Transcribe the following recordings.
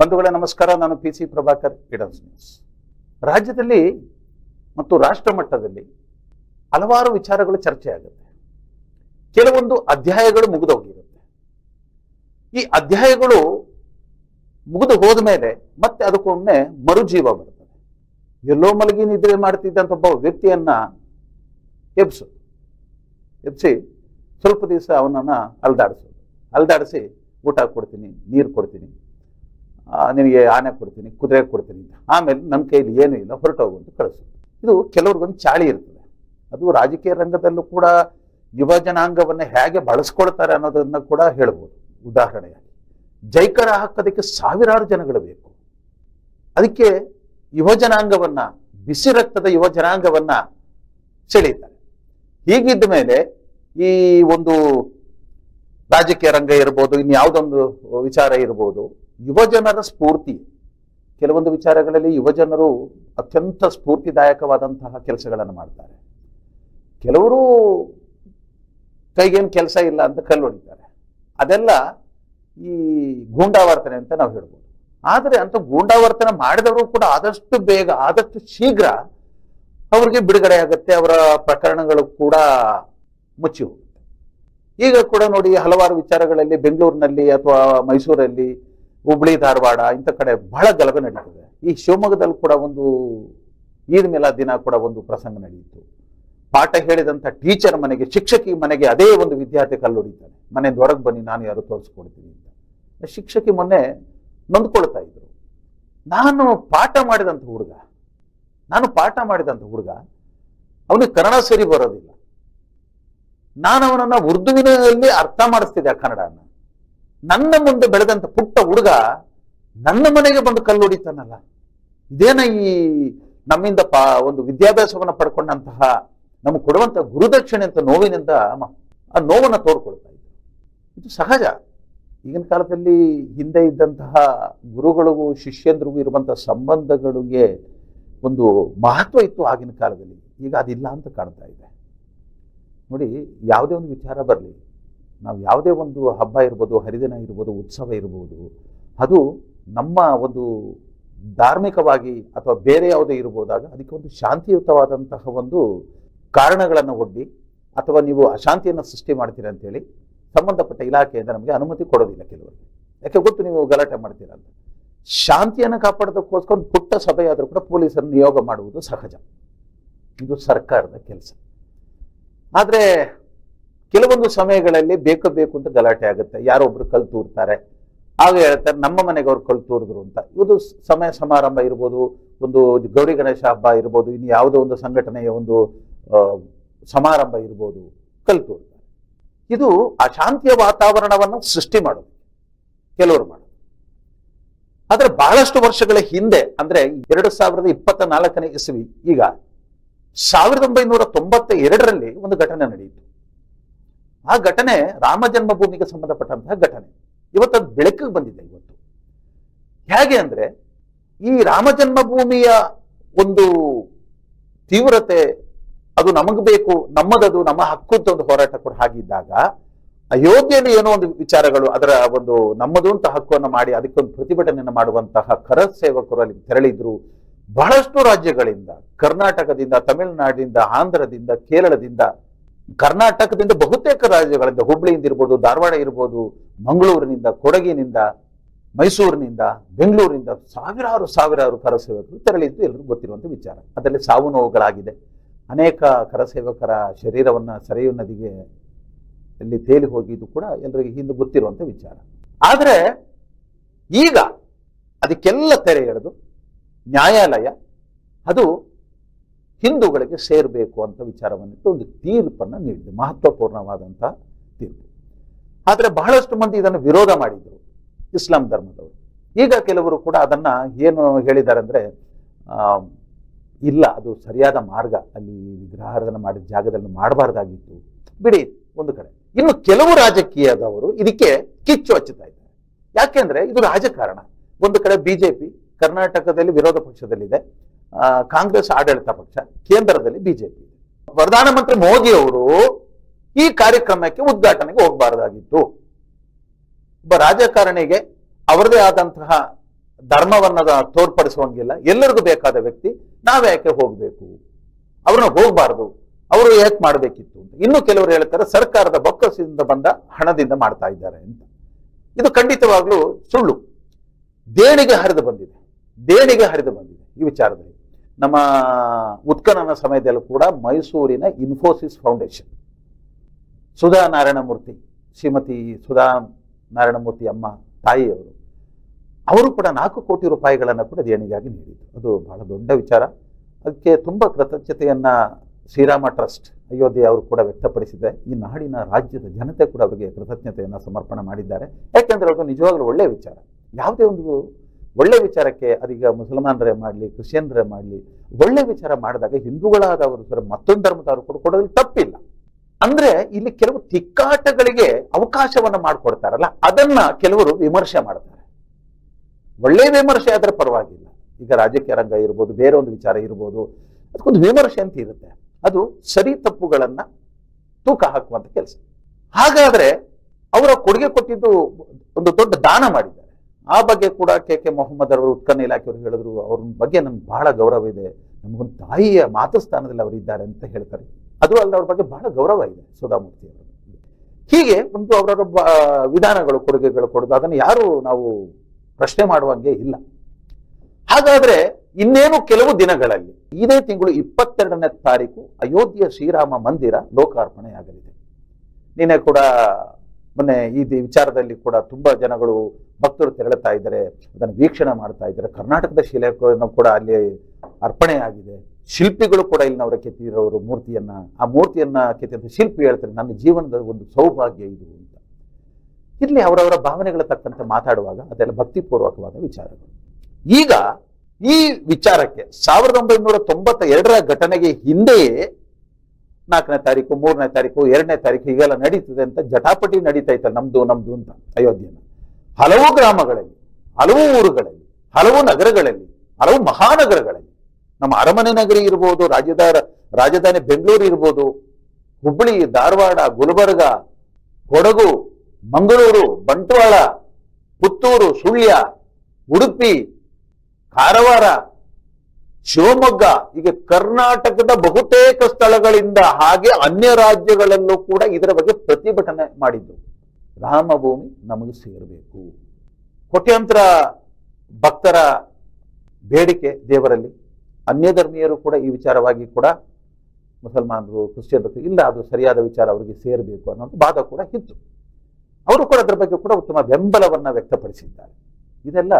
ಬಂಧುಗಳೇ, ನಮಸ್ಕಾರ. ನಾನು ಪಿ ಸಿ ಪ್ರಭಾಕರ್ ಇಡನ್ಸ್ ನ್ಯೂಸ್. ರಾಜ್ಯದಲ್ಲಿ ಮತ್ತು ರಾಷ್ಟ್ರ ಮಟ್ಟದಲ್ಲಿ ಹಲವಾರು ವಿಚಾರಗಳು ಚರ್ಚೆ ಆಗುತ್ತೆ ಕೆಲವೊಂದು ಅಧ್ಯಾಯಗಳು ಮುಗಿದೋಗಿರುತ್ತೆ. ಈ ಅಧ್ಯಾಯಗಳು ಮುಗಿದು ಹೋದ ಮೇಲೆ ಮತ್ತೆ ಅದಕ್ಕೊಮ್ಮೆ ಮರುಜೀವ ಬರ್ತದೆ. ಎಲ್ಲೋ ಮಲಗಿ ನಿದ್ರೆ ಮಾಡ್ತಿದ್ದಂಥ ಒಬ್ಬ ವ್ಯಕ್ತಿಯನ್ನ ಎಬ್ಸು. ಎಬ್ಸಿ ಸ್ವಲ್ಪ ದಿವಸ ಅವನನ್ನು ಅಲ್ದಾಡಿಸೋದು ಅಲ್ದಾಡಿಸಿ ಊಟ ಕೊಡ್ತೀನಿ, ನೀರು ಕೊಡ್ತೀನಿ. ನಿನಗೆ ಆನೆ ಕೊಡ್ತೀನಿ, ಕುದುರೆ ಕೊಡ್ತೀನಿ ಅಂತ. ಆಮೇಲೆ ನಮ್ಮ ಕೈಲಿ ಏನು ಇಲ್ಲ, ಹೊರಟೋಗು ಅಂತ ಕಳಿಸು. ಇದು ಕೆಲವ್ರಿಗೊಂದು ಚಾಳಿ ಇರ್ತದೆ. ಅದು ರಾಜಕೀಯ ರಂಗದಲ್ಲೂ ಕೂಡ ಯುವ ಜನಾಂಗವನ್ನು ಹೇಗೆ ಬಳಸ್ಕೊಳ್ತಾರೆ ಅನ್ನೋದನ್ನ ಕೂಡ ಹೇಳ್ಬೋದು, ಉದಾಹರಣೆಯಾಗಿ. ಜೈಕರ ಹಾಕೋದಕ್ಕೆ ಸಾವಿರಾರು ಜನಗಳು ಬೇಕು. ಅದಕ್ಕೆ ಯುವ ಜನಾಂಗವನ್ನು, ಬಿಸಿ ರಕ್ತದ ಯುವ ಜನಾಂಗವನ್ನ ಸೆಳೀತಾರೆ ಹೀಗಿದ್ದ ಮೇಲೆ ಈ ಒಂದು ರಾಜಕೀಯ ರಂಗ ಇರ್ಬೋದು, ಇನ್ಯಾವುದೊಂದು ವಿಚಾರ ಇರ್ಬೋದು ಯುವ ಜನರ ಸ್ಫೂರ್ತಿ. ಕೆಲವೊಂದು ವಿಚಾರಗಳಲ್ಲಿ ಯುವಜನರು ಅತ್ಯಂತ ಸ್ಫೂರ್ತಿದಾಯಕವಾದಂತಹ ಕೆಲಸಗಳನ್ನು ಮಾಡ್ತಾರೆ. ಕೆಲವರು ಕೈಗೇನು ಕೆಲಸ ಇಲ್ಲ ಅಂತ ಕಲ್ಲು ಹೊಡಿತಾರೆ ಅದೆಲ್ಲ ಈ ಗೂಂಡಾವರ್ತನೆ ಅಂತ ನಾವು ಹೇಳ್ಬೋದು. ಆದರೆ ಅಂತ ಗೂಂಡಾವರ್ತನೆ ಮಾಡಿದವರು ಕೂಡ ಆದಷ್ಟು ಬೇಗ, ಆದಷ್ಟು ಶೀಘ್ರ ಅವ್ರಿಗೆ ಬಿಡುಗಡೆ ಆಗುತ್ತೆ, ಅವರ ಪ್ರಕರಣಗಳು ಕೂಡ ಮುಚ್ಚಿ ಹೋಗುತ್ತೆ. ಈಗ ಕೂಡ ನೋಡಿ ಹಲವಾರು ವಿಚಾರಗಳಲ್ಲಿ ಬೆಂಗಳೂರಿನಲ್ಲಿ ಅಥವಾ ಮೈಸೂರಲ್ಲಿ ಹುಬ್ಳಿ, ಧಾರವಾಡ ಇಂಥ ಕಡೆ ಬಹಳ ಗಲಭೆ ನಡೀತದೆ. ಈ ಶಿವಮೊಗ್ಗದಲ್ಲಿ ಕೂಡ ಒಂದು ಈದ್ ದಿನ ಕೂಡ ಒಂದು ಪ್ರಸಂಗ ನಡೆಯಿತು. ಪಾಠ ಹೇಳಿದಂಥ ಟೀಚರ್ ಮನೆಗೆ, ಶಿಕ್ಷಕಿ ಮನೆಗೆ ಅದೇ ಒಂದು ವಿದ್ಯಾರ್ಥಿ ಕಲ್ಲೊಡಿತಾನೆ. ಮನೆ ಹೊರಗೆ ಬನ್ನಿ, ನಾನು ಯಾರು ತೋರಿಸ್ಕೊಡ್ತೀನಿ ಅಂತ. ಶಿಕ್ಷಕಿ ಮೊನ್ನೆ ನೊಂದ್ಕೊಳ್ತಾ ಇದ್ರು. ನಾನು ಪಾಠ ಮಾಡಿದಂಥ ಹುಡುಗ, ನಾನು ಪಾಠ ಮಾಡಿದಂಥ ಹುಡುಗ, ಅವನಿಗೆ ಕನ್ನಡ ಸರಿ ಬರೋದಿಲ್ಲ. ನಾನು ಅವನನ್ನ ಉರ್ದುವಿನಲ್ಲಿ ಅರ್ಥ ಮಾಡಿಸ್ತಿದ್ದೆ ಆ ಕನ್ನಡನ. ನನ್ನ ಮುಂದೆ ಬೆಳೆದಂತ ಪುಟ್ಟ ಹುಡುಗ ನನ್ನ ಮನೆಗೆ ಬಂದು ಕಲ್ಲು ಹೊಡಿತಾನಲ್ಲ. ಇದೇನ ಈ ನಮ್ಮಿಂದ ಪಾ ಒಂದು ವಿದ್ಯಾಭ್ಯಾಸವನ್ನು ಪಡ್ಕೊಂಡಂತಹ ನಮಗೆ ಕೊಡುವಂತ ಗುರುದಕ್ಷಿಣೆ ಅಂತ ನೋವಿನಿಂದ ಆ ನೋವನ್ನು ತೋಡ್ಕೊಳ್ತಾ ಇದ್ರು. ಇದು ಸಹಜ. ಈಗಿನ ಕಾಲದಲ್ಲಿ ಹಿಂದೆ ಇದ್ದಂತಹ ಗುರುಗಳಿಗೂ ಶಿಷ್ಯಂದ್ರಿಗೂ ಇರುವಂತಹ ಸಂಬಂಧಗಳಿಗೆ ಒಂದು ಮಹತ್ವ ಇತ್ತು ಆಗಿನ ಕಾಲದಲ್ಲಿ. ಈಗ ಅದಿಲ್ಲ ಅಂತ ಕಾಣ್ತಾ ಇದೆ. ನೋಡಿ, ಯಾವುದೇ ಒಂದು ವಿಚಾರ ಬರಲಿ. ನಾವು ಯಾವುದೇ ಒಂದು ಹಬ್ಬ ಇರ್ಬೋದು, ಹರಿದಿನ ಇರ್ಬೋದು, ಉತ್ಸವ ಇರ್ಬೋದು, ಅದು ನಮ್ಮ ಒಂದು ಧಾರ್ಮಿಕವಾಗಿ ಅಥವಾ ಬೇರೆ ಯಾವುದೇ ಇರ್ಬೋದಾಗ ಅದಕ್ಕೆ ಒಂದು ಶಾಂತಿಯುತವಾದಂತಹ ಒಂದು ಕಾರಣಗಳನ್ನು ಒಡ್ಡಿ ಅಥವಾ ನೀವು ಅಶಾಂತಿಯನ್ನು ಸೃಷ್ಟಿ ಮಾಡ್ತೀರಾ ಅಂತೇಳಿ ಸಂಬಂಧಪಟ್ಟ ಇಲಾಖೆಯಿಂದ ನಮಗೆ ಅನುಮತಿ ಕೊಡೋದಿಲ್ಲ ಕೆಲವರಿಗೆ. ಯಾಕೆ ಗೊತ್ತು ನೀವು ಗಲಾಟೆ ಮಾಡ್ತೀರಾ ಅಂತ. ಶಾಂತಿಯನ್ನು ಕಾಪಾಡೋದಕ್ಕೋಸ್ಕರ ಪುಟ್ಟ ಸಭೆಯಾದರೂ ಕೂಡ ಪೊಲೀಸರು ನಿಯೋಗ ಮಾಡುವುದು ಸಹಜ. ಇದು ಸರ್ಕಾರದ ಕೆಲಸ. ಆದರೆ ಕೆಲವೊಂದು ಸಮಯಗಳಲ್ಲಿ ಬೇಕು ಬೇಕು ಅಂತ ಗಲಾಟೆ ಆಗುತ್ತೆ. ಯಾರೊಬ್ರು ಕಲ್ ತೂರ್ತಾರೆ. ಆಗ ಹೇಳ್ತಾರೆ, ನಮ್ಮ ಮನೆಗೆ ಅವ್ರು ಕಲ್ ತೂರಿದ್ರು ಅಂತ. ಇದು ಸಮಯ ಸಮಾರಂಭ ಇರ್ಬೋದು, ಒಂದು ಗೌರಿ ಗಣೇಶ ಹಬ್ಬ ಇರ್ಬೋದು, ಇನ್ನು ಯಾವುದೋ ಒಂದು ಸಂಘಟನೆಯ ಒಂದು ಸಮಾರಂಭ ಇರ್ಬೋದು ಕಲ್ ತೂರ್ತಾರೆ. ಇದು ಅಶಾಂತಿಯ ವಾತಾವರಣವನ್ನು ಸೃಷ್ಟಿ ಮಾಡೋದು, ಕೆಲವರು ಮಾಡೋದು. ಆದರೆ ಬಹಳಷ್ಟು ವರ್ಷಗಳ ಹಿಂದೆ, ಅಂದ್ರೆ ಎರಡು ಸಾವಿರದ ಇಪ್ಪತ್ತ ನಾಲ್ಕನೇ ಇಸವಿ, ಈಗ ಸಾವಿರದ ಒಂಬೈನೂರ ತೊಂಬತ್ತ ಎರಡರಲ್ಲಿ ಒಂದು ಘಟನೆ ನಡೆಯಿತು. ಆ ಘಟನೆ ರಾಮ ಜನ್ಮಭೂಮಿಗೆ ಸಂಬಂಧಪಟ್ಟಂತಹ ಘಟನೆ. ಇವತ್ತು ಅದು ಬೆಳಕಿಗೆ ಬಂದಿದೆ ಇವತ್ತು. ಹೇಗೆ ಅಂದ್ರೆ, ಈ ರಾಮ ಜನ್ಮಭೂಮಿಯ ಒಂದು ತೀವ್ರತೆ, ಅದು ನಮಗ್ ಬೇಕು, ನಮ್ಮದದು, ನಮ್ಮ ಹಕ್ಕು ಅಂತ ಒಂದು ಹೋರಾಟ ಕೂಡ ಹಾಗಿದ್ದಾಗ, ಅಯೋಧ್ಯೆಯಲ್ಲಿ ಏನೋ ಒಂದು ವಿಚಾರಗಳು, ಅದರ ಒಂದು ನಮ್ಮದು ಅಂತ ಹಕ್ಕನ್ನು ಮಾಡಿ, ಅದಕ್ಕೊಂದು ಪ್ರತಿಭಟನೆಯನ್ನು ಮಾಡುವಂತಹ ಕರ ಸೇವಕರು ಅಲ್ಲಿ ತೆರಳಿದ್ರು. ಬಹಳಷ್ಟು ರಾಜ್ಯಗಳಿಂದ, ಕರ್ನಾಟಕದಿಂದ ತಮಿಳುನಾಡಿನಿಂದ ಆಂಧ್ರದಿಂದ, ಕೇರಳದಿಂದ ಕರ್ನಾಟಕದಿಂದ ಬಹುತೇಕ ರಾಜ್ಯಗಳಿಂದ, ಹುಬ್ಳಿಯಿಂದ ಇರ್ಬೋದು, ಧಾರವಾಡ ಇರ್ಬೋದು, ಮಂಗಳೂರಿನಿಂದ, ಕೊಡಗಿನಿಂದ, ಮೈಸೂರಿನಿಂದ, ಬೆಂಗಳೂರಿನಿಂದ ಸಾವಿರಾರು ಸಾವಿರಾರು ಕರಸೇವಕರು ತೆರಳಿದ್ದು ಎಲ್ಲರಿಗೂ ಗೊತ್ತಿರುವಂಥ ವಿಚಾರ. ಅದರಲ್ಲಿ ಸಾವು ನೋವುಗಳಾಗಿದೆ. ಅನೇಕ ಕರಸೇವಕರ ಶರೀರವನ್ನು ಸರಿಯು ನದಿಗೆ ಅಲ್ಲಿ ತೇಲಿ ಹೋಗಿದ್ದು ಕೂಡ ಎಲ್ಲರಿಗೆ ಹಿಂದೆ ಗೊತ್ತಿರುವಂಥ ವಿಚಾರ. ಆದರೆ ಈಗ ಅದಕ್ಕೆಲ್ಲ ತೆರೆ ಎಳೆದು ನ್ಯಾಯಾಲಯ, ಅದು ಹಿಂದೂಗಳಿಗೆ ಸೇರಬೇಕು ಅಂತ ವಿಚಾರವನ್ನಿಟ್ಟು ಒಂದು ತೀರ್ಪನ್ನು ನೀಡಿದೆ ಮಹತ್ವಪೂರ್ಣವಾದಂತಹ ತೀರ್ಪು. ಆದರೆ ಬಹಳಷ್ಟು ಮಂದಿ ಇದನ್ನು ವಿರೋಧ ಮಾಡಿದರು ಇಸ್ಲಾಂ ಧರ್ಮದವರು. ಈಗ ಕೆಲವರು ಕೂಡ ಅದನ್ನ ಏನು ಹೇಳಿದ್ದಾರೆ ಅಂದ್ರೆ ಇಲ್ಲ, ಅದು ಸರಿಯಾದ ಮಾರ್ಗ, ಅಲ್ಲಿ ವಿಗ್ರಹಾರಾಧನೆ ಮಾಡಿದ ಜಾಗದಲ್ಲಿ ಮಾಡಬಾರ್ದಾಗಿತ್ತು. ಬಿಡಿ, ಒಂದು ಕಡೆ. ಇನ್ನು ಕೆಲವು ರಾಜಕೀಯದವರು ಇದಕ್ಕೆ ಕಿಚ್ಚು ಹಚ್ಚುತ್ತಾ ಇದ್ದಾರೆ. ಯಾಕೆಂದ್ರೆ ಇದು ರಾಜಕಾರಣ. ಒಂದು ಕಡೆ ಬಿಜೆಪಿ ಕರ್ನಾಟಕದಲ್ಲಿ ವಿರೋಧ ಪಕ್ಷದಲ್ಲಿದೆ ಕಾಂಗ್ರೆಸ್ ಆಡಳಿತ ಪಕ್ಷ ಕೇಂದ್ರದಲ್ಲಿ ಬಿಜೆಪಿ ಪ್ರಧಾನಮಂತ್ರಿ ಮೋದಿ ಅವರು ಈ ಕಾರ್ಯಕ್ರಮಕ್ಕೆ ಉದ್ಘಾಟನೆಗೆ ಹೋಗಬಾರದಾಗಿತ್ತು. ಒಬ್ಬ ರಾಜಕಾರಣಿಗೆ ಅವರದೇ ಆದಂತಹ ಧರ್ಮವನ್ನ ತೋರ್ಪಡಿಸುವಂಗಿಲ್ಲ. ಎಲ್ಲರಿಗೂ ಬೇಕಾದ ವ್ಯಕ್ತಿ ನಾವ್ಯಾಕೆ ಹೋಗಬೇಕು? ಅವ್ರನ್ನ ಹೋಗಬಾರದು. ಅವರು ಯಾಕೆ ಮಾಡಬೇಕಿತ್ತು ಅಂತ. ಇನ್ನು ಕೆಲವರು ಹೇಳ್ತಾರೆ, ಸರ್ಕಾರದ ಬೊಕ್ಕಸದಿಂದ ಬಂದ ಹಣದಿಂದ ಮಾಡ್ತಾ ಇದ್ದಾರೆ ಅಂತ. ಇದು ಖಂಡಿತವಾಗ್ಲೂ ಸುಳ್ಳು. ದೇಣಿಗೆ ಹರಿದು ಬಂದಿದೆ. ದೇಣಿಗೆ ಹರಿದು ಬಂದಿದೆ ಈ ವಿಚಾರದಲ್ಲಿ. ನಮ್ಮ ಉತ್ಖನನ ಸಮಯದಲ್ಲೂ ಕೂಡ ಮೈಸೂರಿನ ಇನ್ಫೋಸಿಸ್ ಫೌಂಡೇಶನ್ ಸುಧಾ ನಾರಾಯಣಮೂರ್ತಿ ಶ್ರೀಮತಿ ಸುಧಾ ನಾರಾಯಣಮೂರ್ತಿ ಅಮ್ಮ ತಾಯಿಯವರು, ಅವರು ಕೂಡ ನಾಲ್ಕು ಕೋಟಿ ರೂಪಾಯಿಗಳನ್ನು ಕೂಡ ದೇಣಿಗೆಯಾಗಿ ನೀಡಿದರು. ಅದು ಬಹಳ ದೊಡ್ಡ ವಿಚಾರ. ಅದಕ್ಕೆ ತುಂಬ ಕೃತಜ್ಞತೆಯನ್ನು ಶ್ರೀರಾಮ ಟ್ರಸ್ಟ್, ಅಯೋಧ್ಯೆ ಅವರು ಕೂಡ ವ್ಯಕ್ತಪಡಿಸಿದೆ ಈ ನಾಡಿನ ರಾಜ್ಯದ ಜನತೆ ಕೂಡ ಅವರಿಗೆ ಕೃತಜ್ಞತೆಯನ್ನು ಸಮರ್ಪಣೆ ಮಾಡಿದ್ದಾರೆ. ಯಾಕೆಂದರೆ ಅದು ನಿಜವಾಗ್ಲೂ ಒಳ್ಳೆಯ ವಿಚಾರ. ಯಾವುದೇ ಒಂದು ಒಳ್ಳೆ ವಿಚಾರಕ್ಕೆ ಅದೀಗ ಮುಸಲ್ಮಾನರೇ ಮಾಡಲಿ, ಕ್ರಿಶ್ಚಿಯನ್ರೇ ಮಾಡಲಿ, ಒಳ್ಳೆ ವಿಚಾರ ಮಾಡಿದಾಗ ಹಿಂದೂಗಳಾದವರು ಸರ್ ಮತ್ತೊಂದು ಧರ್ಮದವರು ಕೂಡ ಕೊಡೋದ್ರಲ್ಲಿ ತಪ್ಪಿಲ್ಲ. ಅಂದ್ರೆ ಇಲ್ಲಿ ಕೆಲವು ತಿಕ್ಕಾಟಗಳಿಗೆ ಅವಕಾಶವನ್ನ ಮಾಡಿಕೊಡ್ತಾರಲ್ಲ, ಅದನ್ನ ಕೆಲವರು ವಿಮರ್ಶೆ ಮಾಡ್ತಾರೆ. ಒಳ್ಳೆ ವಿಮರ್ಶೆ ಆದ್ರೆ ಪರವಾಗಿಲ್ಲ. ಈಗ ರಾಜಕೀಯ ರಂಗ ಇರ್ಬೋದು, ಬೇರೆ ಒಂದು ವಿಚಾರ ಇರ್ಬೋದು, ಅದಕ್ಕೊಂದು ವಿಮರ್ಶೆ ಅಂತ ಇರುತ್ತೆ. ಅದು ಸರಿ ತಪ್ಪುಗಳನ್ನ ತೂಕ ಹಾಕುವಂತ ಕೆಲಸ. ಹಾಗಾದ್ರೆ ಅವರ ಕೊಡುಗೆ ಕೊಟ್ಟಿದ್ದು ಒಂದು ದೊಡ್ಡ ದಾನ ಮಾಡಿದ್ದಾರೆ. ಆ ಬಗ್ಗೆ ಕೂಡ ಕೆ ಕೆ ಮೊಹಮ್ಮದ್ ಅವರು ಉತ್ಕನ್ನ ಇಲಾಖೆಯವರು ಹೇಳಿದ್ರು. ಅವ್ರ ಬಗ್ಗೆ ನಮ್ಗೆ ಬಹಳ ಗೌರವ ಇದೆ. ನಮಗೊಂದು ತಾಯಿಯ ಮಾತು ಸ್ಥಾನದಲ್ಲಿ ಅವರು ಇದ್ದಾರೆ ಅಂತ ಹೇಳ್ತಾರೆ. ಅದು ಅಲ್ಲದೆ ಅವ್ರ ಬಗ್ಗೆ ಬಹಳ ಗೌರವ ಇದೆ ಸುಧಾಮೂರ್ತಿ ಅವರು. ಹೀಗೆ ಒಂದು ಅವರವರ ವಿಧಾನಗಳು, ಕೊಡುಗೆಗಳು ಕೊಡೋದು, ಅದನ್ನು ಯಾರು ನಾವು ಪ್ರಶ್ನೆ ಮಾಡುವಂಗೆ ಇಲ್ಲ. ಹಾಗಾದ್ರೆ ಇನ್ನೇನು ಕೆಲವು ದಿನಗಳಲ್ಲಿ ಇದೇ ತಿಂಗಳು ಇಪ್ಪತ್ತೆರಡನೇ ತಾರೀಕು ಅಯೋಧ್ಯೆ ಶ್ರೀರಾಮ ಮಂದಿರ ಲೋಕಾರ್ಪಣೆಯಾಗಲಿದೆ. ನಿನ್ನೆ ಕೂಡ ಮೊನ್ನೆ ಈ ವಿಚಾರದಲ್ಲಿ ಕೂಡ ತುಂಬಾ ಜನಗಳು ಭಕ್ತರು ತೆರಳುತ್ತಾ ಇದ್ದಾರೆ. ಅದನ್ನು ವೀಕ್ಷಣೆ ಮಾಡ್ತಾ ಇದ್ದಾರೆ. ಕರ್ನಾಟಕದ ಶಿಲೆ ಕೂಡ ಅಲ್ಲಿ ಅರ್ಪಣೆ ಆಗಿದೆ ಶಿಲ್ಪಿಗಳು ಕೂಡ ಇಲ್ಲಿನವರ ಕೆತ್ತಿರೋರು ಮೂರ್ತಿಯನ್ನ. ಆ ಮೂರ್ತಿಯನ್ನ ಕೆತ್ತಿದ ಶಿಲ್ಪಿ ಹೇಳ್ತಾರೆ, ನನ್ನ ಜೀವನದ ಒಂದು ಸೌಭಾಗ್ಯ ಇದು ಅಂತ. ಇಲ್ಲಿ ಅವರವರ ಭಾವನೆಗಳ ತಕ್ಕಂತೆ ಮಾತಾಡುವಾಗ ಅದೆಲ್ಲ ಭಕ್ತಿಪೂರ್ವಕವಾದ ವಿಚಾರಗಳು. ಈಗ ಈ ವಿಚಾರಕ್ಕೆ ಸಾವಿರದ ಒಂಬೈನೂರ ತೊಂಬತ್ತ ಎರಡರ ಘಟನೆಗೆ ಹಿಂದೆಯೇ ನಾಲ್ಕನೇ ತಾರೀಕು, ಮೂರನೇ ತಾರೀಕು, ಎರಡನೇ ತಾರೀಕು ಹೀಗೆಲ್ಲ ನಡೀತದೆ ಅಂತ ಜಟಾಪಟಿ ನಡೀತಾ ಇತ್ತು ನಮ್ದು ನಮ್ದು ಅಂತ ಅಯೋಧ್ಯೆನ. ಹಲವು ಗ್ರಾಮಗಳಲ್ಲಿ, ಹಲವು ಊರುಗಳಲ್ಲಿ, ಹಲವು ನಗರಗಳಲ್ಲಿ, ಹಲವು ಮಹಾನಗರಗಳಲ್ಲಿ, ನಮ್ಮ ಅರಮನೆ ನಗರಿ ಇರ್ಬೋದು ರಾಜ್ಯದ ರಾಜಧಾನಿ ಬೆಂಗಳೂರು ಇರ್ಬೋದು, ಹುಬ್ಬಳ್ಳಿ, ಧಾರವಾಡ, ಗುಲ್ಬರ್ಗ, ಕೊಡಗು, ಮಂಗಳೂರು, ಬಂಟ್ವಾಳ, ಪುತ್ತೂರು, ಸುಳ್ಯ, ಉಡುಪಿ, ಕಾರವಾರ ಶಿವಮೊಗ್ಗ ಈಗ ಕರ್ನಾಟಕದ ಬಹುತೇಕ ಸ್ಥಳಗಳಿಂದ ಹಾಗೆ ಅನ್ಯ ರಾಜ್ಯಗಳಲ್ಲೂ ಕೂಡ ಇದರ ಬಗ್ಗೆ ಪ್ರತಿಭಟನೆ ಮಾಡಿದ್ದು ರಾಮಭೂಮಿ ನಮಗೆ ಸೇರಬೇಕು. ಕೋಟ್ಯಂತರ ಭಕ್ತರ ಬೇಡಿಕೆ ದೇವರಲ್ಲಿ. ಅನ್ಯ ಧರ್ಮೀಯರು ಕೂಡ ಈ ವಿಚಾರವಾಗಿ ಕೂಡ ಮುಸಲ್ಮಾನರು ಕ್ರಿಶ್ಚಿಯನ್ರು ಇಲ್ಲ ಅದು ಸರಿಯಾದ ವಿಚಾರ ಅವರಿಗೆ ಸೇರಬೇಕು ಅನ್ನೋ ವಾದ ಕೂಡ ಇತ್ತು. ಅವರು ಕೂಡ ಅದರ ಬಗ್ಗೆ ಕೂಡ ಉತ್ತಮ ಬೆಂಬಲವನ್ನು ವ್ಯಕ್ತಪಡಿಸಿದ್ದಾರೆ. ಇದೆಲ್ಲ